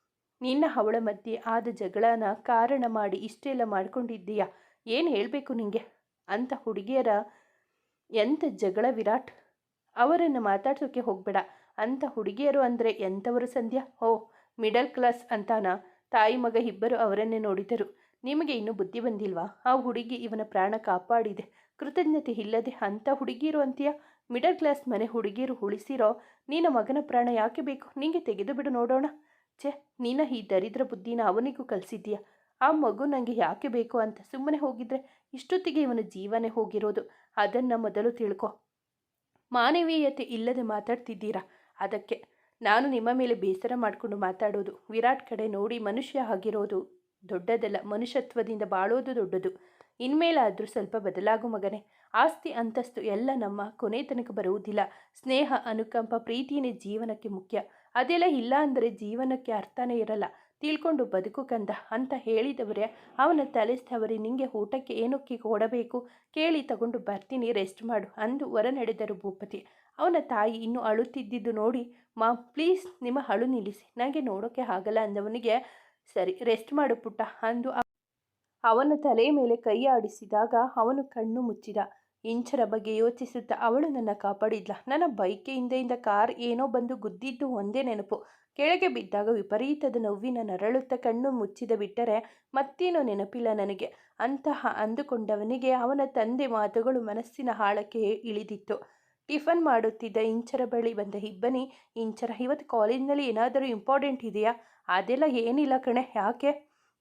ನಿನ್ನ ಅವಳ ಮಧ್ಯೆ ಆದ ಜಗಳನ ಕಾರಣ ಮಾಡಿ ಇಷ್ಟೆಲ್ಲ ಮಾಡ್ಕೊಂಡಿದ್ದೀಯಾ? ಏನು ಹೇಳಬೇಕು ನಿಂಗೆ? ಅಂಥ ಹುಡುಗಿಯರ ಎಂಥ ಜಗಳ ವಿರಾಟ್? ಅವರನ್ನು ಮಾತಾಡ್ಸೋಕ್ಕೆ ಹೋಗಬೇಡ. ಅಂಥ ಹುಡುಗಿಯರು ಅಂದರೆ ಎಂಥವರು ಸಂಧ್ಯಾ? ಓ ಮಿಡಲ್ ಕ್ಲಾಸ್ ಅಂತಾನ? ತಾಯಿ ಮಗ ಇಬ್ಬರು ಅವರನ್ನೇ ನೋಡಿದರು ನಿಮಗೆ ಇನ್ನೂ ಬುದ್ಧಿ ಬಂದಿಲ್ವಾ? ಆ ಹುಡುಗಿ ಇವನ ಪ್ರಾಣ ಕಾಪಾಡಿದೆ. ಕೃತಜ್ಞತೆ ಇಲ್ಲದೆ ಅಂಥ ಹುಡುಗಿಯರು ಅಂತೀಯ? ಮಿಡಲ್ ಕ್ಲಾಸ್ ಮನೆ ಹುಡುಗಿಯರು ಉಳಿಸಿರೋ ನಿನ್ನ ಮಗನ ಪ್ರಾಣ ಯಾಕೆ ಬೇಕು? ನಿಂಗೆ ತೆಗೆದು ಬಿಡು ನೋಡೋಣ. ಛೆ, ನೀನ ಈ ದರಿದ್ರ ಬುದ್ಧಿನ ಅವನಿಗೂ ಕಲಿಸಿದ್ದೀಯ? ಆ ಮಗು ನನಗೆ ಯಾಕೆ ಬೇಕು ಅಂತ ಸುಮ್ಮನೆ ಹೋಗಿದ್ರೆ ಇಷ್ಟೊತ್ತಿಗೆ ಇವನ ಜೀವನೇ ಹೋಗಿರೋದು. ಅದನ್ನು ಮೊದಲು ತಿಳ್ಕೊ. ಮಾನವೀಯತೆ ಇಲ್ಲದೆ ಮಾತಾಡ್ತಿದ್ದೀರಾ? ಅದಕ್ಕೆ. ನಾನು ನಿಮ್ಮ ಮೇಲೆ ಬೇಸರ ಮಾಡಿಕೊಂಡು ಮಾತಾಡೋದು, ವಿರಾಟ್ ಕಡೆ ನೋಡಿ ಮನುಷ್ಯ ಆಗಿರೋದು ದೊಡ್ಡದಲ್ಲ, ಮನುಷ್ಯತ್ವದಿಂದ ಬಾಳೋದು ದೊಡ್ಡದು. ಇನ್ಮೇಲಾದರೂ ಸ್ವಲ್ಪ ಬದಲಾಗು ಮಗನೇ. ಆಸ್ತಿ, ಅಂತಸ್ತು ಎಲ್ಲ ನಮ್ಮ ಕೊನೆ ತನಕ ಬರುವುದಿಲ್ಲ. ಸ್ನೇಹ, ಅನುಕಂಪ, ಪ್ರೀತಿಯೇ ಜೀವನಕ್ಕೆ ಮುಖ್ಯ. ಅದೆಲ್ಲ ಇಲ್ಲ ಅಂದರೆ ಜೀವನಕ್ಕೆ ಅರ್ಥನೇ ಇರಲ್ಲ. ತಿಳ್ಕೊಂಡು ಬದುಕು ಕಂದ ಅಂತ ಹೇಳಿದವರೇ, ಅವನ ತಲೆ ಸ್ಥವರಿ, ನಿಂಗೆ ಊಟಕ್ಕೆ ಏನಕ್ಕೆ ಕೊಡಬೇಕು? ಕೇಳಿ ತಗೊಂಡು ಬರ್ತೀನಿ ರೆಸ್ಟ್ ಮಾಡು ಅಂದು ಹೊರ ನಡೆದರು ಭೂಪತಿ. ಅವನ ತಾಯಿ ಇನ್ನೂ ಅಳುತ್ತಿದ್ದಿದ್ದು ನೋಡಿ, ಮಾ ಪ್ಲೀಸ್ ನಿಮ್ಮ ಅಳು ನಿಲ್ಲಿಸಿ. ನನಗೆ ನೋಡೋಕ್ಕೆ ಆಗಲ್ಲ ಅಂದವನಿಗೆ, ಸರಿ ರೆಸ್ಟ್ ಮಾಡು ಪುಟ್ಟ ಅಂದು ಅವನ ತಲೆ ಮೇಲೆ ಕೈ ಆಡಿಸಿದಾಗ ಅವನು ಕಣ್ಣು ಮುಚ್ಚಿದ. ಇಂಚರ ಬಗ್ಗೆ ಯೋಚಿಸುತ್ತಾ ಅವಳು ನನ್ನ ಕಾಪಾಡಿದ್ಲ. ನನ್ನ ಬೈಕೆ ಹಿಂದೆಯಿಂದ ಕಾರ್ ಏನೋ ಬಂದು ಗುದ್ದಿದ್ದು ಒಂದೇ ನೆನಪು. ಕೆಳಗೆ ಬಿದ್ದಾಗ ವಿಪರೀತದ ನೋವಿನ ನರಳುತ್ತ ಕಣ್ಣು ಮುಚ್ಚಿದ ಬಿಟ್ಟರೆ ಮತ್ತೇನೋ ನೆನಪಿಲ್ಲ ನನಗೆ. ಅಂತಹ ಅಂದುಕೊಂಡವನಿಗೆ ಅವನ ತಂದೆ ಮಾತುಗಳು ಮನಸ್ಸಿನ ಹಾಳಕ್ಕೆ ಇಳಿದಿತ್ತು. ಟಿಫನ್ ಮಾಡುತ್ತಿದ್ದ ಇಂಚರ ಬಳಿ ಬಂದ ಇಬ್ಬನಿ, ಇಂಚರ, ಇವತ್ತು ಕಾಲೇಜ್ನಲ್ಲಿ ಏನಾದರೂ ಇಂಪಾರ್ಟೆಂಟ್ ಇದೆಯಾ? ಅದೆಲ್ಲ ಏನಿಲ್ಲ ಕಣೆ, ಯಾಕೆ?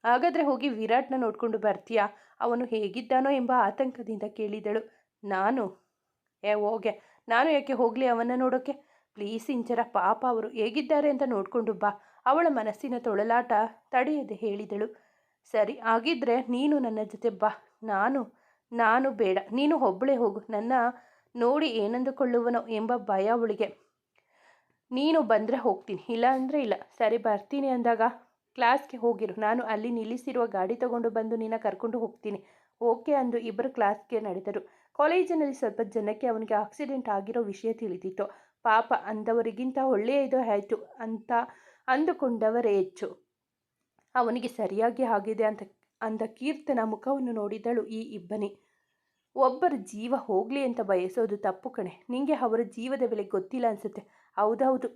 ಹಾಗಾದರೆ ಹೋಗಿ ವಿರಾಟ್ನ ನೋಡ್ಕೊಂಡು ಬರ್ತೀಯಾ? ಅವನು ಹೇಗಿದ್ದಾನೋ ಎಂಬ ಆತಂಕದಿಂದ ಕೇಳಿದಳು. ನಾನು? ಏ, ಹೋಗೆ. ನಾನು ಯಾಕೆ ಹೋಗಲಿ ಅವನ್ನ ನೋಡೋಕ್ಕೆ ಪ್ಲೀಸ್ ಇಂಚರ, ಪಾಪ ಅವರು ಹೇಗಿದ್ದಾರೆ ಅಂತ ನೋಡಿಕೊಂಡು ಬಾ. ಅವಳ ಮನಸ್ಸಿನ ತೊಳಲಾಟ ತಡೆಯದೆ ಹೇಳಿದಳು. ಸರಿ ಆಗಿದ್ದರೆ ನೀನು ನನ್ನ ಜೊತೆ ಬಾ. ನಾನು ನಾನು ಬೇಡ. ನೀನು ಒಬ್ಬಳೇ ಹೋಗು. ನನ್ನ ನೋಡಿ ಏನಂದುಕೊಳ್ಳುವನೋ ಎಂಬ ಭಯ ಅವಳಿಗೆ. ನೀನು ಬಂದರೆ ಹೋಗ್ತೀನಿ. ಇಲ್ಲ ಅಂದರೆ ಇಲ್ಲ. ಸರಿ, ಬರ್ತೀನಿ ಅಂದಾಗ ಕ್ಲಾಸ್ಗೆ ಹೋಗಿರು. ನಾನು ಅಲ್ಲಿ ನಿಲ್ಲಿಸಿರುವ ಗಾಡಿ ತಗೊಂಡು ಬಂದು ನಿನ್ನ ಕರ್ಕೊಂಡು ಹೋಗ್ತೀನಿ. ಓಕೆ ಅಂದು ಇಬ್ಬರು ಕ್ಲಾಸ್ಗೆ ನಡೆದರು. ಕಾಲೇಜಿನಲ್ಲಿ ಸ್ವಲ್ಪ ಜನಕ್ಕೆ ಅವನಿಗೆ ಆಕ್ಸಿಡೆಂಟ್ ಆಗಿರೋ ವಿಷಯ ತಿಳಿದಿತ್ತು. ಪಾಪ ಅಂದವರಿಗಿಂತ ಒಳ್ಳೆಯದು ಆಯಿತು ಅಂತ ಅಂದುಕೊಂಡವರೇ ಹೆಚ್ಚು. ಅವನಿಗೆ ಸರಿಯಾಗಿ ಆಗಿದೆ ಅಂತ, ಅಂದ ಕೀರ್ತನ ಮುಖವನ್ನು ನೋಡಿದಳು ಈ ಇಬ್ಬನಿ. ಒಬ್ಬರ ಜೀವ ಹೋಗಲಿ ಅಂತ ಬಯಸೋದು ತಪ್ಪು ಕಣೆ. ನಿಂಗೆ ಅವರ ಜೀವದ ಬೆಲೆ ಗೊತ್ತಿಲ್ಲ ಅನ್ಸುತ್ತೆ. ಹೌದೌದು,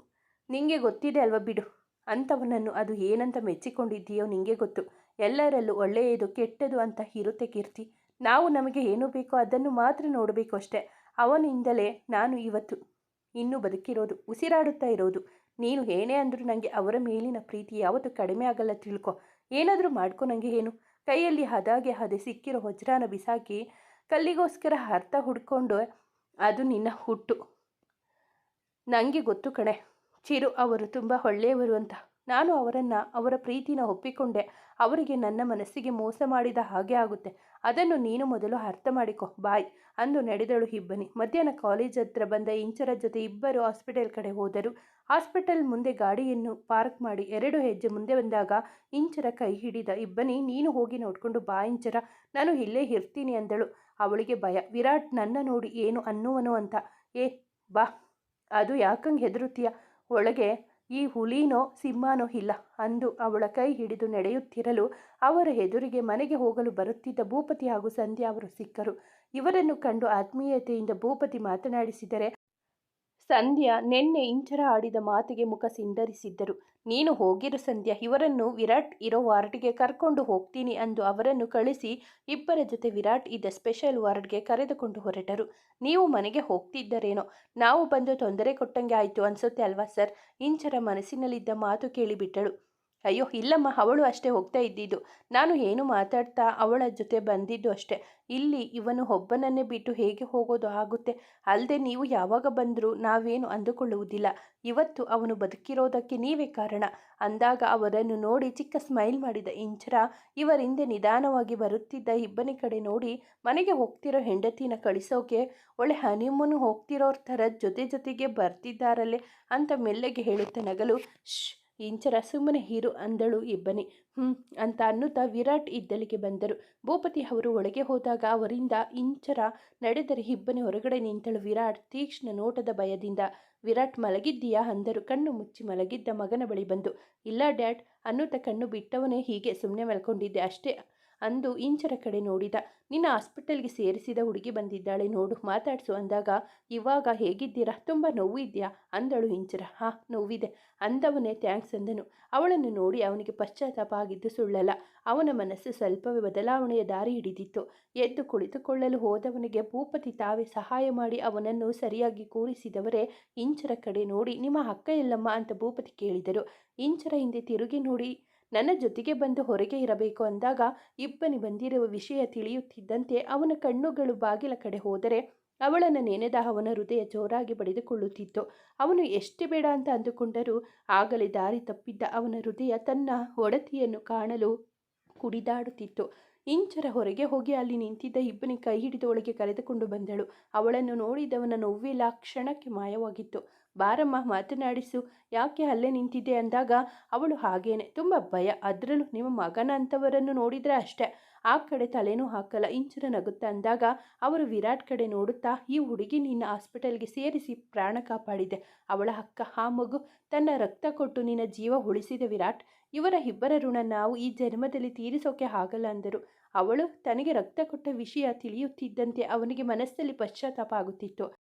ನಿಂಗೆ ಗೊತ್ತಿದೆ ಅಲ್ವಾ ಬಿಡು. ಅಂಥವನನ್ನು ಅದು ಏನಂತ ಮೆಚ್ಚಿಕೊಂಡಿದ್ದೀಯೋ ನಿಂಗೆ ಗೊತ್ತು. ಎಲ್ಲರಲ್ಲೂ ಒಳ್ಳೆಯದು ಕೆಟ್ಟದು ಅಂತ ಇರುತ್ತೆ ಕೀರ್ತಿ. ನಾವು ನಮಗೆ ಏನು ಬೇಕೋ ಅದನ್ನು ಮಾತ್ರ ನೋಡಬೇಕು ಅಷ್ಟೆ. ಅವನಿಂದಲೇ ನಾನು ಇವತ್ತು ಇನ್ನೂ ಬದುಕಿರೋದು, ಉಸಿರಾಡುತ್ತಾ ಇರೋದು. ನೀನು ಏನೇ ಅಂದರೂ ನನಗೆ ಅವರ ಮೇಲಿನ ಪ್ರೀತಿ ಯಾವತ್ತೂ ಕಡಿಮೆ ಆಗಲ್ಲ ತಿಳ್ಕೊ. ಏನಾದರೂ ಮಾಡ್ಕೊ ನನಗೆ ಏನು? ಕೈಯಲ್ಲಿ ಹದಾಗೆ ಹದೆ ಸಿಕ್ಕಿರೋ ವಜ್ರಾನ ಬಿಸಾಕಿ ಕಲ್ಲಿಗೋಸ್ಕರ ಅರ್ಥ ಹುಡ್ಕೊಂಡು ಅದು ನಿನ್ನ ಹುಟ್ಟು. ನನಗೆ ಗೊತ್ತು ಕಣೆ, ಚಿರು ಅವರು ತುಂಬ ಒಳ್ಳೆಯವರು ಅಂತ. ನಾನು ಅವರನ್ನು, ಅವರ ಪ್ರೀತಿನ ಒಪ್ಪಿಕೊಂಡೆ. ಅವರಿಗೆ ನನ್ನ ಮನಸ್ಸಿಗೆ ಮೋಸ ಮಾಡಿದ ಹಾಗೆ ಆಗುತ್ತೆ. ಅದನ್ನು ನೀನು ಮೊದಲು ಅರ್ಥ ಮಾಡಿಕೊ. ಬಾಯ್, ಅಂದು ನಡೆದಳು ಇಬ್ಬನಿ. ಮಧ್ಯಾಹ್ನ ಕಾಲೇಜ್ ಹತ್ರ ಬಂದ ಇಂಚರ ಜೊತೆ ಇಬ್ಬರು ಹಾಸ್ಪಿಟಲ್ ಕಡೆ ಹೋದರು. ಹಾಸ್ಪಿಟಲ್ ಮುಂದೆ ಗಾಡಿಯನ್ನು ಪಾರ್ಕ್ ಮಾಡಿ ಎರಡು ಹೆಜ್ಜೆ ಮುಂದೆ ಬಂದಾಗ ಇಂಚರ ಕೈ ಹಿಡಿದ ಇಬ್ಬನಿ, ನೀನು ಹೋಗಿ ನೋಡಿಕೊಂಡು ಬಾ ಇಂಚರ. ನಾನು ಇಲ್ಲೇ ಇರ್ತೀನಿ ಅಂದಳು. ಅವಳಿಗೆ ಭಯ. ವಿರಾಟ್, ನನ್ನ ನೋಡಿ ಏನು ಅನ್ನುವನು ಅಂತ. ಏ, ಬಾ. ಅದು ಯಾಕಂಗೆ ಹೆದರುತ್ತೀಯ? ಒಳಗೆ ಈ ಹುಲಿನೋ ಸಿಂಹನೋ ಇಲ್ಲ ಅಂದು ಅವಳ ಕೈ ಹಿಡಿದು ನಡೆಯುತ್ತಿರಲು ಅವರ ಎದುರಿಗೆ ಮನೆಗೆ ಹೋಗಲು ಬರುತ್ತಿದ್ದ ಭೂಪತಿ ಹಾಗೂ ಸಂಧ್ಯಾ ಅವರು ಸಿಕ್ಕರು. ಇವರನ್ನು ಕಂಡು ಆತ್ಮೀಯತೆಯಿಂದ ಭೂಪತಿ ಮಾತನಾಡಿಸಿದರೆ ಸಂಧ್ಯಾ ನಿನ್ನೆ ಇಂಚರ ಆಡಿದ ಮಾತಿಗೆ ಮುಖ ಸಿಂಡರಿಸಿದ್ದರು. ನೀನು ಹೋಗಿರು ಸಂಧ್ಯಾ, ಇವರನ್ನು ವಿರಾಟ್ ಇರೋ ವಾರ್ಡ್ಗೆ ಕರ್ಕೊಂಡು ಹೋಗ್ತೀನಿ ಅಂದು ಅವರನ್ನು ಕಳಿಸಿ ಇಬ್ಬರ ಜೊತೆ ವಿರಾಟ್ ಇದ್ದ ಸ್ಪೆಷಲ್ ವಾರ್ಡ್ಗೆ ಕರೆದುಕೊಂಡು ಹೊರಟರು. ನೀವು ಮನೆಗೆ ಹೋಗ್ತಿದ್ದರೇನೋ? ನಾವು ಬಂದು ತೊಂದರೆ ಕೊಟ್ಟಂಗೆ ಆಯಿತು ಅನ್ಸುತ್ತೆ ಅಲ್ವಾ ಸರ್? ಇಂಚರ ಮನಸ್ಸಿನಲ್ಲಿದ್ದ ಮಾತು ಕೇಳಿಬಿಟ್ಟಳು. ಅಯ್ಯೋ, ಇಲ್ಲಮ್ಮ, ಅವಳು ಅಷ್ಟೇ ಹೋಗ್ತಾ ಇದ್ದಿದ್ದು. ನಾನು ಏನು ಮಾತಾಡ್ತಾ ಅವಳ ಜೊತೆ ಬಂದಿದ್ದು ಅಷ್ಟೇ. ಇಲ್ಲಿ ಇವನು ಒಬ್ಬನನ್ನೇ ಬಿಟ್ಟು ಹೇಗೆ ಹೋಗೋದು ಆಗುತ್ತೆ? ಅಲ್ಲದೆ ನೀವು ಯಾವಾಗ ಬಂದರೂ ನಾವೇನು ಅಂದುಕೊಳ್ಳುವುದಿಲ್ಲ. ಇವತ್ತು ಅವನು ಬದುಕಿರೋದಕ್ಕೆ ನೀವೇ ಕಾರಣ. ಅಂದಾಗ ಅವರನ್ನು ನೋಡಿ ಚಿಕ್ಕ ಸ್ಮೈಲ್ ಮಾಡಿದ ಇಂಚರ ಇವರಿಂದೆ ನಿಧಾನವಾಗಿ ಬರುತ್ತಿದ್ದ ಇಬ್ಬನಿ ಕಡೆ ನೋಡಿ ಮನೆಗೆ ಹೋಗ್ತಿರೋ ಹೆಂಡತಿನ ಕಳಿಸೋಕೆ ಒಳ್ಳೆ ಹನಿಮೂನು ಹೋಗ್ತಿರೋರ್ ಥರ ಜೊತೆ ಜೊತೆಗೆ ಬರ್ತಿದ್ದಾರಲ್ಲೇ ಅಂತ ಮೆಲ್ಲಗೆ ಹೇಳುತ್ತ ನಗಲು. ಶ್ ಇಂಚರ ಸುಮ್ಮನೆ ಹೀರು ಅಂದಳು ಇಬ್ಬನಿ. ಹ್ಞೂ ಅಂತ ಅನ್ನುತ್ತಾ ವಿರಾಟ್ ಇದ್ದಲಿಗೆ ಬಂದರು. ಭೂಪತಿ ಅವರು ಒಳಗೆ ಹೋದಾಗ ಅವರಿಂದ ಇಂಚರ ನಡೆದರೆ ಇಬ್ಬನಿ ಹೊರಗಡೆ ನಿಂತಳು ವಿರಾಟ್ ತೀಕ್ಷ್ಣ ನೋಟದ ಭಯದಿಂದ. ವಿರಾಟ್ ಮಲಗಿದ್ದೀಯಾ ಅಂದರು. ಕಣ್ಣು ಮುಚ್ಚಿ ಮಲಗಿದ್ದ ಮಗನ ಬಳಿ ಬಂದು, ಇಲ್ಲ ಡ್ಯಾಡ್, ಅನ್ನುತ್ತಾ ಕಣ್ಣು ಬಿಟ್ಟವನೇ ಹೀಗೆ ಸುಮ್ಮನೆ ಮಲ್ಕೊಂಡಿದ್ದೆ ಅಷ್ಟೇ. ಅಂದು ಇಂಚರ ಕಡೆ ನೋಡಿದ. ನಿನ್ನ ಹಾಸ್ಪಿಟಲ್ಗೆ ಸೇರಿಸಿದ ಹುಡುಗಿ ಬಂದಿದ್ದಾಳೆ. ನೋಡು, ಮಾತಾಡಿಸು ಅಂದಾಗ, ಇವಾಗ ಹೇಗಿದ್ದೀರಾ? ತುಂಬ ನೋವು ಇದೆಯಾ ಅಂದಳು ಇಂಚರ. ಹಾ, ನೋವಿದೆ. ಅಂದವನೇ ಥ್ಯಾಂಕ್ಸ್ ಅಂದನು. ಅವಳನ್ನು ನೋಡಿ ಅವನಿಗೆ ಪಶ್ಚಾತ್ತಾಪ ಆಗಿದ್ದು ಸುಳ್ಳಲ್ಲ. ಅವನ ಮನಸ್ಸು ಸ್ವಲ್ಪವೇ ಬದಲಾವಣೆಯ ದಾರಿ ಹಿಡಿದಿತ್ತು. ಎದ್ದು ಕುಳಿತುಕೊಳ್ಳಲು ಹೋದವನಿಗೆ ಭೂಪತಿ ತಾವೇ ಸಹಾಯ ಮಾಡಿ ಅವನನ್ನು ಸರಿಯಾಗಿ ಕೂರಿಸಿದವರೇ ಇಂಚರ ಕಡೆ ನೋಡಿ, ನಿಮ್ಮ ಅಕ್ಕ ಎಲ್ಲಮ್ಮ ಅಂತ ಭೂಪತಿ ಕೇಳಿದರು. ಇಂಚರ ಹಿಂದೆ ತಿರುಗಿ ನೋಡಿ ನನ್ನ ಜೊತೆಗೆ ಬಂದು ಹೊರಗೆ ಇರಬೇಕು ಅಂದಾಗ ಇಬ್ಬನಿ ಬಂದಿರುವ ವಿಷಯ ತಿಳಿಯುತ್ತಿದ್ದಂತೆ ಅವನ ಕಣ್ಣುಗಳು ಬಾಗಿಲ ಕಡೆ ಹೋದರೆ ಅವಳನ್ನು ನೆನೆದ ಅವನ ಹೃದಯ ಜೋರಾಗಿ ಬಡಿದುಕೊಳ್ಳುತ್ತಿತ್ತು. ಅವನು ಎಷ್ಟು ಬೇಡ ಅಂತ ಅಂದುಕೊಂಡರೂ ಆಗಲೇ ದಾರಿ ತಪ್ಪಿದ್ದ ಅವನ ಹೃದಯ ತನ್ನ ಒಡತಿಯನ್ನು ಕಾಣಲು ಕುಡಿದಾಡುತ್ತಿತ್ತು. ಇಂಚರ ಹೊರಗೆ ಹೋಗಿ ಅಲ್ಲಿ ನಿಂತಿದ್ದ ಇಬ್ಬನಿ ಕೈ ಹಿಡಿದು ಒಳಗೆ ಕರೆದುಕೊಂಡು ಬಂದಳು. ಅವಳನ್ನು ನೋಡಿದವನ ನೋವೆಲ್ಲ, ಕ್ಷಣಕ್ಕೆ ಮಾಯವಾಗಿತ್ತು. ಬಾರಮ್ಮ ಮಾತನಾಡಿಸು, ಯಾಕೆ ಅಲ್ಲೇ ನಿಂತಿದ್ದೆ ಅಂದಾಗ, ಅವಳು ಹಾಗೇನೆ. ತುಂಬ ಭಯ. ಅದರಲ್ಲೂ ನಿಮ್ಮ ಮಗನ ಅಂಥವರನ್ನು ನೋಡಿದರೆ ಅಷ್ಟೇ. ಆ ಕಡೆ ತಲೆನೂ ಹಾಕಲ್ಲ. ಇಂಚರ ನಗುತ್ತಾ ಅಂದಾಗ, ಅವರು ವಿರಾಟ್ ಕಡೆ ನೋಡುತ್ತಾ, ಈ ಹುಡುಗಿ ನಿನ್ನ ಹಾಸ್ಪಿಟಲ್ಗೆ ಸೇರಿಸಿ ಪ್ರಾಣ ಕಾಪಾಡಿದೆ. ಅವಳ ಅಕ್ಕ, ಆ ಮಗು ತನ್ನ ರಕ್ತ ಕೊಟ್ಟು ನಿನ್ನ ಜೀವ ಉಳಿಸಿದ ವಿರಾಟ್. ಇವರ ಇಬ್ಬರ ಋಣ ನಾವು ಈ ಜನ್ಮದಲ್ಲಿ ತೀರಿಸೋಕೆ ಆಗಲ್ಲ ಅಂದರು. ಅವಳು ತನಗೆ ರಕ್ತ ಕೊಟ್ಟ ವಿಷಯ ತಿಳಿಯುತ್ತಿದ್ದಂತೆ ಅವನಿಗೆ ಮನಸ್ಸಲ್ಲಿ ಪಶ್ಚಾತ್ತಾಪ ಆಗುತ್ತಿತ್ತು.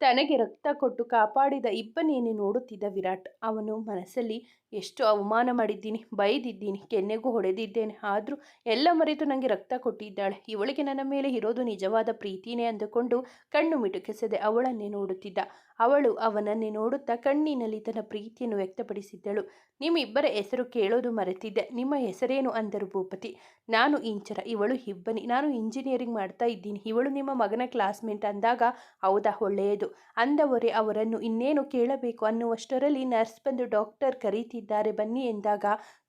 ತನಗೆ ರಕ್ತ ಕೊಟ್ಟು ಕಾಪಾಡಿದ ಇಬ್ಬನಿಯನ್ನು ನೋಡುತ್ತಿದ್ದ ವಿರಾಟ್. ಅವನು ಮನಸ್ಸಲ್ಲಿ, ಎಷ್ಟು ಅವಮಾನ ಮಾಡಿದ್ದೀನಿ, ಬೈದಿದ್ದೀನಿ, ಕೆನ್ನೆಗೂ ಹೊಡೆದಿದ್ದೇನೆ, ಆದರೂ ಎಲ್ಲ ಮರೆತು ನನಗೆ ರಕ್ತ ಕೊಟ್ಟಿದ್ದಾಳೆ. ಇವಳಿಗೆ ನನ್ನ ಮೇಲೆ ಇರೋದು ನಿಜವಾದ ಪ್ರೀತಿನೇ ಅಂದುಕೊಂಡು ಕಣ್ಣು ಮಿಟುಕಿಸದೆ ಅವಳನ್ನೇ ನೋಡುತ್ತಿದ್ದ. ಅವಳು ಅವನನ್ನೇ ನೋಡುತ್ತಾ ಕಣ್ಣಿನಲ್ಲಿ ತನ್ನ ಪ್ರೀತಿಯನ್ನು ವ್ಯಕ್ತಪಡಿಸಿದ್ದಳು. ನಿಮ್ಮಿಬ್ಬರ ಹೆಸರು ಕೇಳೋದು ಮರೆತಿದ್ದೆ. ನಿಮ್ಮ ಹೆಸರೇನು ಅಂದರು ಭೂಪತಿ. ನಾನು ಇಂಚರ, ಇವಳು ಇಬ್ಬನಿ ನಾನು ಇಂಜಿನಿಯರಿಂಗ್ ಮಾಡ್ತಾ ಇದ್ದೀನಿ. ಇವಳು ನಿಮ್ಮ ಮಗನ ಕ್ಲಾಸ್ಮೇಟ್ ಅಂದಾಗ ಹೌದಾ? ಒಳ್ಳೆಯದು. ಅಂದವರೇ ಅವರನ್ನು ಇನ್ನೇನು ಕೇಳಬೇಕು ಅನ್ನುವಷ್ಟರಲ್ಲಿ ನರ್ಸ್ ಬಂದು ಡಾಕ್ಟರ್ ಕರೀತಿದ್ದಾರೆ ಬನ್ನಿ ಎಂದಾಗ,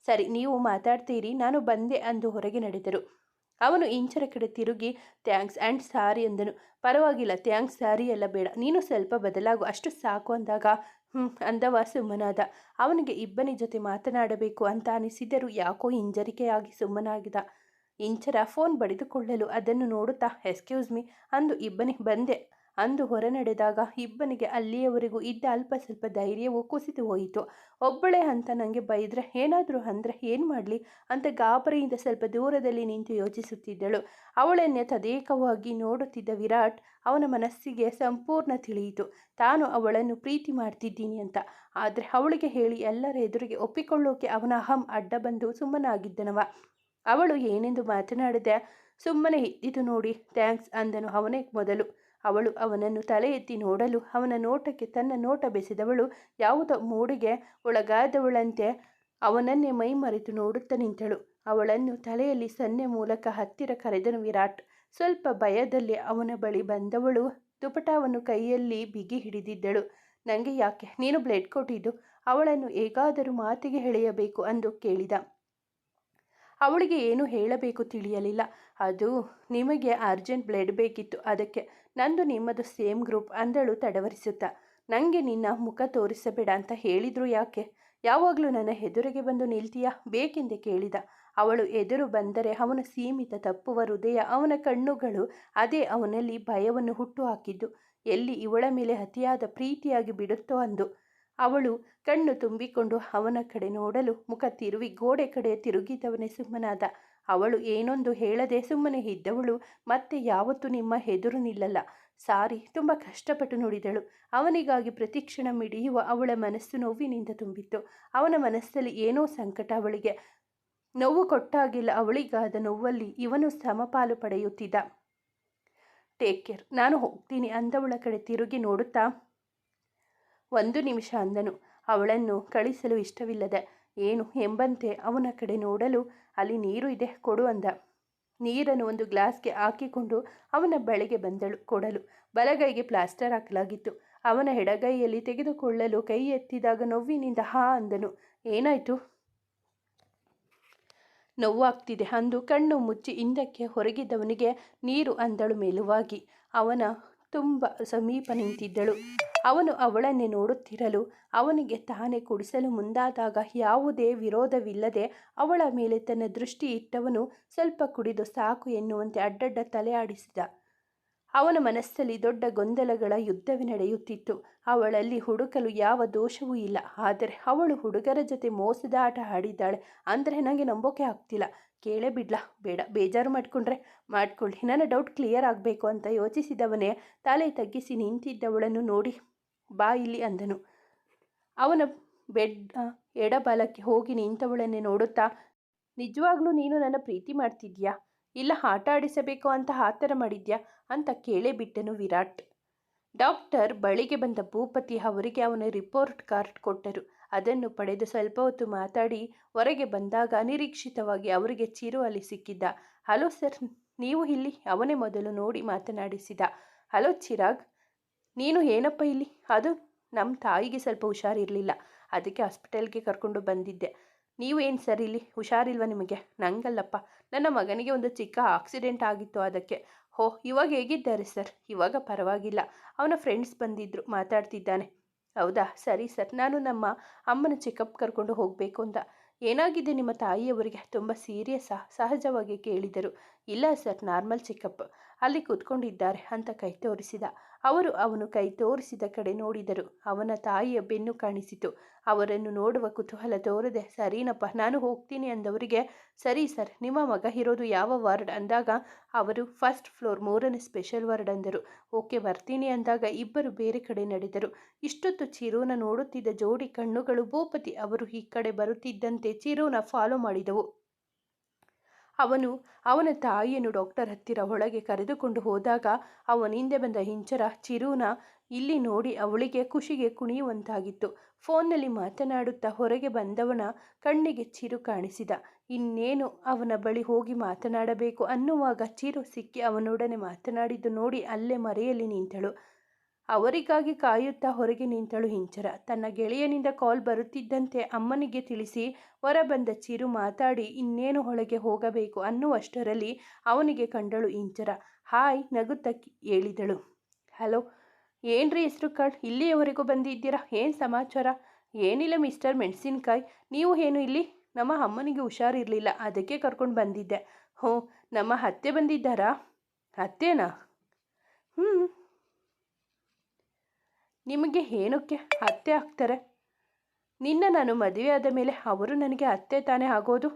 ಸರಿ, ನೀವು ಮಾತಾಡ್ತೀರಿ. ನಾನು ಬಂದೆ ಅಂದು ಹೊರಗೆ ನಡೆದರು. ಅವನು ಇಂಚರ ಕಡೆ ತಿರುಗಿ, ಥ್ಯಾಂಕ್ಸ್ ಆ್ಯಂಡ್ ಸಾರಿ ಅಂದನು. ಪರವಾಗಿಲ್ಲ, ಥ್ಯಾಂಕ್ಸ್, ಸಾರಿ ಎಲ್ಲ ಬೇಡ. ನೀನು ಸ್ವಲ್ಪ ಬದಲಾಗು. ಅಷ್ಟು ಸಾಕು ಅಂದಾಗ ಹ್ಞೂ ಅಂದವ ಸುಮ್ಮನಾದ. ಅವನಿಗೆ ಇಬ್ಬನಿ ಜೊತೆ ಮಾತನಾಡಬೇಕು ಅಂತ ಅನಿಸಿದರೂ ಯಾಕೋ ಹಿಂಜರಿಕೆಯಾಗಿ ಸುಮ್ಮನಾಗಿದ. ಇಂಚರ ಫೋನ್ ಬಡಿದುಕೊಳ್ಳಲು ಅದನ್ನು ನೋಡುತ್ತಾ ಎಕ್ಸ್ಕ್ಯೂಸ್ ಮೀ ಅಂದು ಇಬ್ಬನಿ ಬಂದೆ. ಅಂದು ಹೊರ ನಡೆದಾಗ ಇಬ್ಬನಿಗೆ ಅಲ್ಲಿಯವರೆಗೂ ಇದ್ದ ಅಲ್ಪ ಸ್ವಲ್ಪ ಧೈರ್ಯವು ಕುಸಿದು ಹೋಯಿತು. ಒಬ್ಬಳೇ ಅಂತ ನನಗೆ ಬೈದ್ರೆ ಏನಾದರೂ ಅಂದರೆ ಏನು ಮಾಡಲಿ ಅಂತ ಗಾಬರಿಯಿಂದ ಸ್ವಲ್ಪ ದೂರದಲ್ಲಿ ನಿಂತು ಯೋಚಿಸುತ್ತಿದ್ದಳು. ಅವಳನ್ನೇ ತದೇಕವಾಗಿ ನೋಡುತ್ತಿದ್ದ ವಿರಾಟ್ ಅವನ ಮನಸ್ಸಿಗೆ ಸಂಪೂರ್ಣ ತಿಳಿಯಿತು. ತಾನು ಅವಳನ್ನು ಪ್ರೀತಿ ಮಾಡ್ತಿದ್ದೀನಿ ಅಂತ. ಆದರೆ ಅವಳಿಗೆ ಹೇಳಿ ಎಲ್ಲರ ಎದುರಿಗೆ ಒಪ್ಪಿಕೊಳ್ಳೋಕೆ ಅವನ ಅಹಂ ಅಡ್ಡ ಬಂದು ಸುಮ್ಮನಾಗಿದ್ದನವ. ಅವಳು ಏನೆಂದು ಮಾತನಾಡಿದೆ ಸುಮ್ಮನೆ ಇದ್ದಿತು ನೋಡಿ, ಥ್ಯಾಂಕ್ಸ್ ಅಂದನು ಅವನೇ ಮೊದಲು. ಅವಳು ಅವನನ್ನು ತಲೆ ಎತ್ತಿ ನೋಡಲು, ಅವನ ನೋಟಕ್ಕೆ ತನ್ನ ನೋಟ ಬೆಸೆದವಳು ಯಾವುದೋ ಮೂಡಿಗೆ ಒಳಗಾದವಳಂತೆ ಅವನನ್ನೇ ಮೈ ಮರೆತು ನೋಡುತ್ತಾ ನಿಂತಳು. ಅವಳನ್ನು ತಲೆಯಲ್ಲಿ ಸನ್ನೆ ಮೂಲಕ ಹತ್ತಿರ ಕರೆದನು ವಿರಾಟ್. ಸ್ವಲ್ಪ ಭಯದಲ್ಲಿ ಅವನ ಬಳಿ ಬಂದವಳು. ದುಪಟಾವನ್ನು ಕೈಯಲ್ಲಿ ಬಿಗಿ ಹಿಡಿದಿದ್ದಳು. ನನಗೆ ಯಾಕೆ? ನೀನು ಬ್ಲೆಡ್ ಕೊಟ್ಟಿದ್ದು? ಅವಳನ್ನು ಹೇಗಾದರೂ ಮಾತಿಗೆ ಎಳೆಯಬೇಕು ಅಂದು ಕೇಳಿದ. ಅವಳಿಗೆ ಏನು ಹೇಳಬೇಕು ತಿಳಿಯಲಿಲ್ಲ. ಅದು ನಿಮಗೆ ಅರ್ಜೆಂಟ್ ಬ್ಲಡ್ ಬೇಕಿತ್ತು. ಅದಕ್ಕೆ ನಂದು ನಿಮ್ಮದು ಸೇಮ್ ಗ್ರೂಪ್ ಅಂದಳು ತಡವರಿಸುತ್ತಾ. ನನಗೆ ನಿನ್ನ ಮುಖ ತೋರಿಸಬೇಡ ಅಂತ ಹೇಳಿದ್ರು ಯಾಕೆ? ಯಾವಾಗಲೂ ನನ್ನ ಎದುರಿಗೆ ಬಂದು ನಿಲ್ತೀಯಾ? ಬೇಕೆಂದೇ ಕೇಳಿದ. ಅವಳು ಎದುರು ಬಂದರೆ ಅವನ ಸೀಮಿತ ತಪ್ಪುವ ಹೃದಯ, ಅವನ ಕಣ್ಣುಗಳು ಅದೇ ಅವನಲ್ಲಿ ಭಯವನ್ನು ಹುಟ್ಟು ಹಾಕಿದ್ದು ಎಲ್ಲಿ ಇವಳ ಮೇಲೆ ಅತಿಯಾದ ಪ್ರೀತಿಯಾಗಿ ಬಿಡುತ್ತೋ ಅಂದು. ಅವಳು ಕಣ್ಣು ತುಂಬಿಕೊಂಡು ಅವನ ಕಡೆ ನೋಡಲು ಮುಖ ತಿರುವಿ ಗೋಡೆ ಕಡೆ ತಿರುಗಿದವನೇ ಸುಮ್ಮನಾದ. ಅವಳು ಏನೊಂದು ಹೇಳದೆ ಸುಮ್ಮನೆ ಇದ್ದವಳು, ಮತ್ತೆ ಯಾವತ್ತೂ ನಿಮ್ಮ ಹೆದುರು ನಿಲ್ಲಲ್ಲ. ಸಾರಿ, ತುಂಬ ಕಷ್ಟಪಟ್ಟು ನುಡಿದಳು. ಅವನಿಗಾಗಿ ಪ್ರತಿಕ್ಷಣ ಮಿಡಿಯುವ ಅವಳ ಮನಸ್ಸು ನೋವಿನಿಂದ ತುಂಬಿತ್ತು. ಅವನ ಮನಸ್ಸಲ್ಲಿ ಏನೋ ಸಂಕಟ ಅವಳಿಗೆ. ನೋವು ಕೊಟ್ಟಾಗಿಲ್ಲ, ಅವಳಿಗಾದ ನೋವಲ್ಲಿ ಇವನು ಸಮಪಾಲು ಪಡೆಯುತ್ತಿದ್ದ. ಟೇಕ್ ಕೇರ್ ನಾನು ಹೋಗ್ತೀನಿ ಅಂದವಳ ಕಡೆ ತಿರುಗಿ ನೋಡುತ್ತಾ ಒಂದು ನಿಮಿಷ ಅಂದನು. ಅವಳನ್ನು ಕಳಿಸಲು ಇಷ್ಟವಿಲ್ಲದೆ, ಏನು? ಎಂಬಂತೆ ಅವನ ಕಡೆ ನೋಡಲು ಅಲ್ಲಿ ನೀರು ಇದೆ, ಕೊಡು ಅಂದ. ನೀರನ್ನು ಒಂದು ಗ್ಲಾಸ್ಗೆ ಹಾಕಿಕೊಂಡು ಅವನ ಬಳಿಗೆ ಬಂದಳು. ಕೊಡಲು. ಬಲಗೈಗೆ ಪ್ಲಾಸ್ಟರ್ ಹಾಕಲಾಗಿತ್ತು. ಅವನ ಎಡಗೈಯಲ್ಲಿ ತೆಗೆದುಕೊಳ್ಳಲು ಕೈ ಎತ್ತಿದಾಗ ನೋವಿನಿಂದ ಹಾ ಅಂದನು. ಏನಾಯಿತು? ನೋವಾಗ್ತಿದೆ ಅಂದು ಕಣ್ಣು ಮುಚ್ಚಿ ಹಿಂದಕ್ಕೆ ಹೊರಗಿದ್ದವನಿಗೆ ನೀರು ಅಂದಳು ಮೇಲುವಾಗಿ. ಅವನ ತುಂಬ ಸಮೀಪ ನಿಂತಿದ್ದಳು. ಅವನು ಅವಳನ್ನೇ ನೋಡುತ್ತಿರಲು ಅವನಿಗೆ ತಾನೇ ಕುಡಿಸಲು ಮುಂದಾದಾಗ ಯಾವುದೇ ವಿರೋಧವಿಲ್ಲದೆ ಅವಳ ಮೇಲೆ ತನ್ನ ದೃಷ್ಟಿ ಇಟ್ಟವನು ಸ್ವಲ್ಪ ಕುಡಿದು ಸಾಕು ಎನ್ನುವಂತೆ ಅಡ್ಡಡ್ಡ ತಲೆ ಆಡಿಸಿದ ಅವನ ಮನಸ್ಸಲ್ಲಿ ದೊಡ್ಡ ಗೊಂದಲಗಳ ಯುದ್ಧವೇ ನಡೆಯುತ್ತಿತ್ತು. ಅವಳಲ್ಲಿ ಹುಡುಕಲು ಯಾವ ದೋಷವೂ ಇಲ್ಲ. ಆದರೆ ಅವಳು ಹುಡುಗರ ಜೊತೆ ಮೋಸದ ಆಟ ಆಡಿದ್ದಾಳೆ ಅಂದರೆ ನನಗೆ ನಂಬೋಕೆ ಆಗ್ತಿಲ್ಲ. ಕೇಳೇ ಬಿಡ್ಲಾ, ಬೇಡ, ಬೇಜಾರು ಮಾಡಿಕೊಂಡ್ರೆ ಮಾಡ್ಕೊಳ್ಳಿ. ನನ್ನ ಡೌಟ್ ಕ್ಲಿಯರ್ ಆಗಬೇಕು ಅಂತ ಯೋಚಿಸಿದವನೇ ತಲೆ ತಗ್ಗಿಸಿ ನಿಂತಿದ್ದವಳನ್ನು ನೋಡಿ ಬಾ ಇಲ್ಲಿ ಅಂದನು. ಅವನ ಬೆಡ್ ಎಡಬಲಕ್ಕೆ ಹೋಗಿ ನಿಂತವಳನ್ನೇ ನೋಡುತ್ತಾ, ನಿಜವಾಗ್ಲೂ ನೀನು ನನ್ನ ಪ್ರೀತಿ ಮಾಡ್ತಿದ್ಯಾ? ಇಲ್ಲ ಆಟ ಆಡಿಸಬೇಕು ಅಂತ ಆ ಥರ ಮಾಡಿದ್ಯಾ? ಅಂತ ಕೇಳೇ ಬಿಟ್ಟನು ವಿರಾಟ್. ಡಾಕ್ಟರ್ ಬಳಿಗೆ ಬಂದ ಭೂಪತಿ ಅವರಿಗೆ ಅವನ ರಿಪೋರ್ಟ್ ಕಾರ್ಡ್ ಕೊಟ್ಟರು. ಅದನ್ನು ಪಡೆದು ಸ್ವಲ್ಪ ಹೊತ್ತು ಮಾತಾಡಿ ಹೊರಗೆ ಬಂದಾಗ ಅನಿರೀಕ್ಷಿತವಾಗಿ ಅವರಿಗೆ ಚಿರು ಅಲ್ಲಿ ಸಿಕ್ಕಿದ್ದ ಹಲೋ ಸರ್, ನೀವು ಇಲ್ಲಿ? ಅವನೇ ಮೊದಲು ನೋಡಿ ಮಾತನಾಡಿಸಿದ. ಹಲೋ ಚಿರಾಗ್, ನೀನು ಏನಪ್ಪ ಇಲ್ಲಿ? ಅದು ನಮ್ಮ ತಾಯಿಗೆ ಸ್ವಲ್ಪ ಹುಷಾರಿರಲಿಲ್ಲ. ಅದಕ್ಕೆ ಹಾಸ್ಪಿಟಲ್ಗೆ ಕರ್ಕೊಂಡು ಬಂದಿದ್ದೆ. ನೀವು ಏನು ಸರ್ ಇಲ್ಲಿ? ಹುಷಾರಿಲ್ವ ನಿಮಗೆ? ನಂಗಲ್ಲಪ್ಪ, ನನ್ನ ಮಗನಿಗೆ ಒಂದು ಚಿಕ್ಕ ಆಕ್ಸಿಡೆಂಟ್ ಆಗಿತ್ತು ಅದಕ್ಕೆ. ಹೋ ಇವಾಗ ಹೇಗಿದ್ದಾರೆ ಸರ್? ಇವಾಗ ಪರವಾಗಿಲ್ಲ. ಅವನ ಫ್ರೆಂಡ್ಸ್ ಬಂದಿದ್ದರು ಮಾತಾಡ್ತಿದ್ದಾನೆ. ಹೌದಾ? ಸರಿ ಸರ್, ನಾನು ನಮ್ಮ ಅಮ್ಮನ ಚೆಕಪ್ ಕರ್ಕೊಂಡು ಹೋಗಬೇಕು ಅಂತ. ಏನಾಗಿದೆ ನಿಮ್ಮ ತಾಯಿಯವರಿಗೆ? ತುಂಬ ಸೀರಿಯಸ್ಸಾ ಸಹಜವಾಗಿ ಕೇಳಿದರು. ಇಲ್ಲ ಸರ್ ನಾರ್ಮಲ್ ಚೆಕಪ್ ಅಲ್ಲಿ ಕೂತ್ಕೊಂಡಿದ್ದಾರೆ ಅಂತ ಕೈ ತೋರಿಸಿದ. ಅವರು ಅವನು ಕೈ ತೋರಿಸಿದ ಕಡೆ ನೋಡಿದರು. ಅವನ ತಾಯಿಯ ಬೆನ್ನು ಕಾಣಿಸಿತು. ಅವರನ್ನು ನೋಡುವ ಕುತೂಹಲ ತೋರದೆ, ಸರಿನಪ್ಪ, ನಾನು ಹೋಗ್ತೀನಿ ಅಂದವರಿಗೆ, ಸರಿ ಸರ್, ನಿಮ್ಮ ಮಗ ಇರೋದು ಯಾವ ವಾರ್ಡ್? ಅಂದಾಗ, ಅವರು, ಫಸ್ಟ್ ಫ್ಲೋರ್ ಮೂರನೇ ಸ್ಪೆಷಲ್ ವಾರ್ಡ್ ಅಂದರು. ಓಕೆ, ಬರ್ತೀನಿ ಅಂದಾಗ ಇಬ್ಬರು ಬೇರೆ ಕಡೆ ನಡೆದರು. ಇಷ್ಟೊತ್ತು ಚಿರೋನ ನೋಡುತ್ತಿದ್ದ ಜೋಡಿ ಕಣ್ಣುಗಳು ಭೂಪತಿ ಅವರು ಈ ಕಡೆ ಬರುತ್ತಿದ್ದಂತೆ ಚಿರೋನ ಫಾಲೋ ಮಾಡಿದವು. ಅವನು ಅವನ ತಾಯಿಯನ್ನು ಡಾಕ್ಟರ್ ಹತ್ತಿರ ಒಳಗೆ ಕರೆದುಕೊಂಡು ಹೋದಾಗ ಅವನ ಹಿಂದೆ ಬಂದ ಹಿಂಚರ ಚಿರೂನ ಇಲ್ಲಿ ನೋಡಿ ಅವಳಿಗೆ ಖುಷಿಗೆ ಕುಣಿಯುವಂತಾಗಿತ್ತು. ಫೋನ್ನಲ್ಲಿ ಮಾತನಾಡುತ್ತಾ ಹೊರಗೆ ಬಂದವನ ಕಣ್ಣಿಗೆ ಚಿರು ಕಾಣಿಸಿದ. ಇನ್ನೇನು ಅವನ ಬಳಿ ಹೋಗಿ ಮಾತನಾಡಬೇಕು ಅನ್ನುವಾಗ ಚಿರು ಸಿಕ್ಕಿ ಅವನೊಡನೆ ಮಾತನಾಡಿದ್ದು ನೋಡಿ ಅಲ್ಲೇ ಮರೆಯಲ್ಲಿ ನಿಂತಳು. ಅವರಿಗಾಗಿ ಕಾಯುತ್ತಾ ಹೊರಗೆ ನಿಂತಳು ಹಿಂಚರ. ತನ್ನ ಗೆಳೆಯನಿಂದ ಕಾಲ್ ಬರುತ್ತಿದ್ದಂತೆ ಅಮ್ಮನಿಗೆ ತಿಳಿಸಿ ಹೊರ ಬಂದ ಚಿರು ಮಾತಾಡಿ, ಇನ್ನೇನು ಒಳಗೆ ಹೋಗಬೇಕು? ಅನ್ನುವಷ್ಟರಲ್ಲಿ ಅವನಿಗೆ ಕಂಡಳು ಇಂಚರ ಹಾಯ್, ನಗುತ್ತ ಹೇಳಿದಳು. ಹಲೋ, ಏನ್ರಿ ಹೆಸರು ಕಾರ್ಡ್ ಇಲ್ಲಿಯವರೆಗೂ ಬಂದಿದ್ದೀರಾ? ಏನು ಸಮಾಚಾರ? ಏನಿಲ್ಲ ಮಿಸ್ಟರ್ ಮೆಣಸಿನ್ಕಾಯಿ. ನೀವು ಏನು ಇಲ್ಲಿ? ನಮ್ಮ ಅಮ್ಮನಿಗೆ ಹುಷಾರಿರಲಿಲ್ಲ. ಅದಕ್ಕೆ ಕರ್ಕೊಂಡು ಬಂದಿದ್ದೆ. ಹ್ಞೂ, ನಮ್ಮ ಅತ್ತೆ ಬಂದಿದ್ದಾರಾ? ಅತ್ತೇನಾ? ಹ್ಞೂ ನಿಮಗೆ ಏನಕ್ಕೆ ಅತ್ತೆ ಆಗ್ತಾರೆ? ನಿನ್ನ ನಾನು ಮದುವೆ ಆದ ಮೇಲೆ ಅವರು ನನಗೆ ಅತ್ತೆ ತಾನೇ ಆಗೋದು?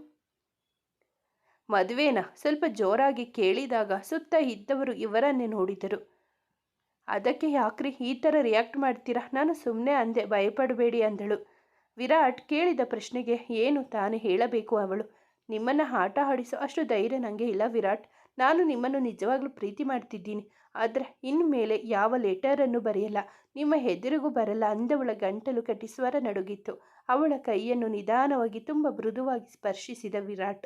ಮದುವೆನ ಸ್ವಲ್ಪ ಜೋರಾಗಿ ಕೇಳಿದಾಗ ಸುತ್ತ ಇದ್ದವರು ಇವರನ್ನೇ ನೋಡಿದರು. ಅದಕ್ಕೆ ಯಾಕ್ರಿ ಈ ಥರ ರಿಯಾಕ್ಟ್ ಮಾಡ್ತೀರಾ? ನಾನು ಸುಮ್ಮನೆ ಅಂದೆ, ಭಯಪಡಬೇಡಿ ಅಂದಳು. ವಿರಾಟ್ ಕೇಳಿದ ಪ್ರಶ್ನೆಗೆ ಏನು ತಾನೇ ಹೇಳಬೇಕು ಅವಳು? ನಿಮ್ಮನ್ನು ಆಟ ಆಡಿಸೋ ಅಷ್ಟು ಧೈರ್ಯ ನನಗೆ ಇಲ್ಲ ವಿರಾಟ್. ನಾನು ನಿಮ್ಮನ್ನು ನಿಜವಾಗ್ಲೂ ಪ್ರೀತಿ ಮಾಡ್ತಿದ್ದೀನಿ. ಆದರೆ ಇನ್ಮೇಲೆ ಯಾವ ಲೆಟರನ್ನು ಬರೆಯಲ್ಲ. ನಿಮ್ಮ ಹೆದರಿಗೂ ಬರಲ್ಲ. ಅಂದವಳ ಗಂಟಲು ಕಟ್ಟಿ ಸ್ವರ ನಡುಗಿತ್ತು. ಅವಳ ಕೈಯನ್ನು ನಿಧಾನವಾಗಿ ತುಂಬ ಮೃದುವಾಗಿ ಸ್ಪರ್ಶಿಸಿದ ವಿರಾಟ್.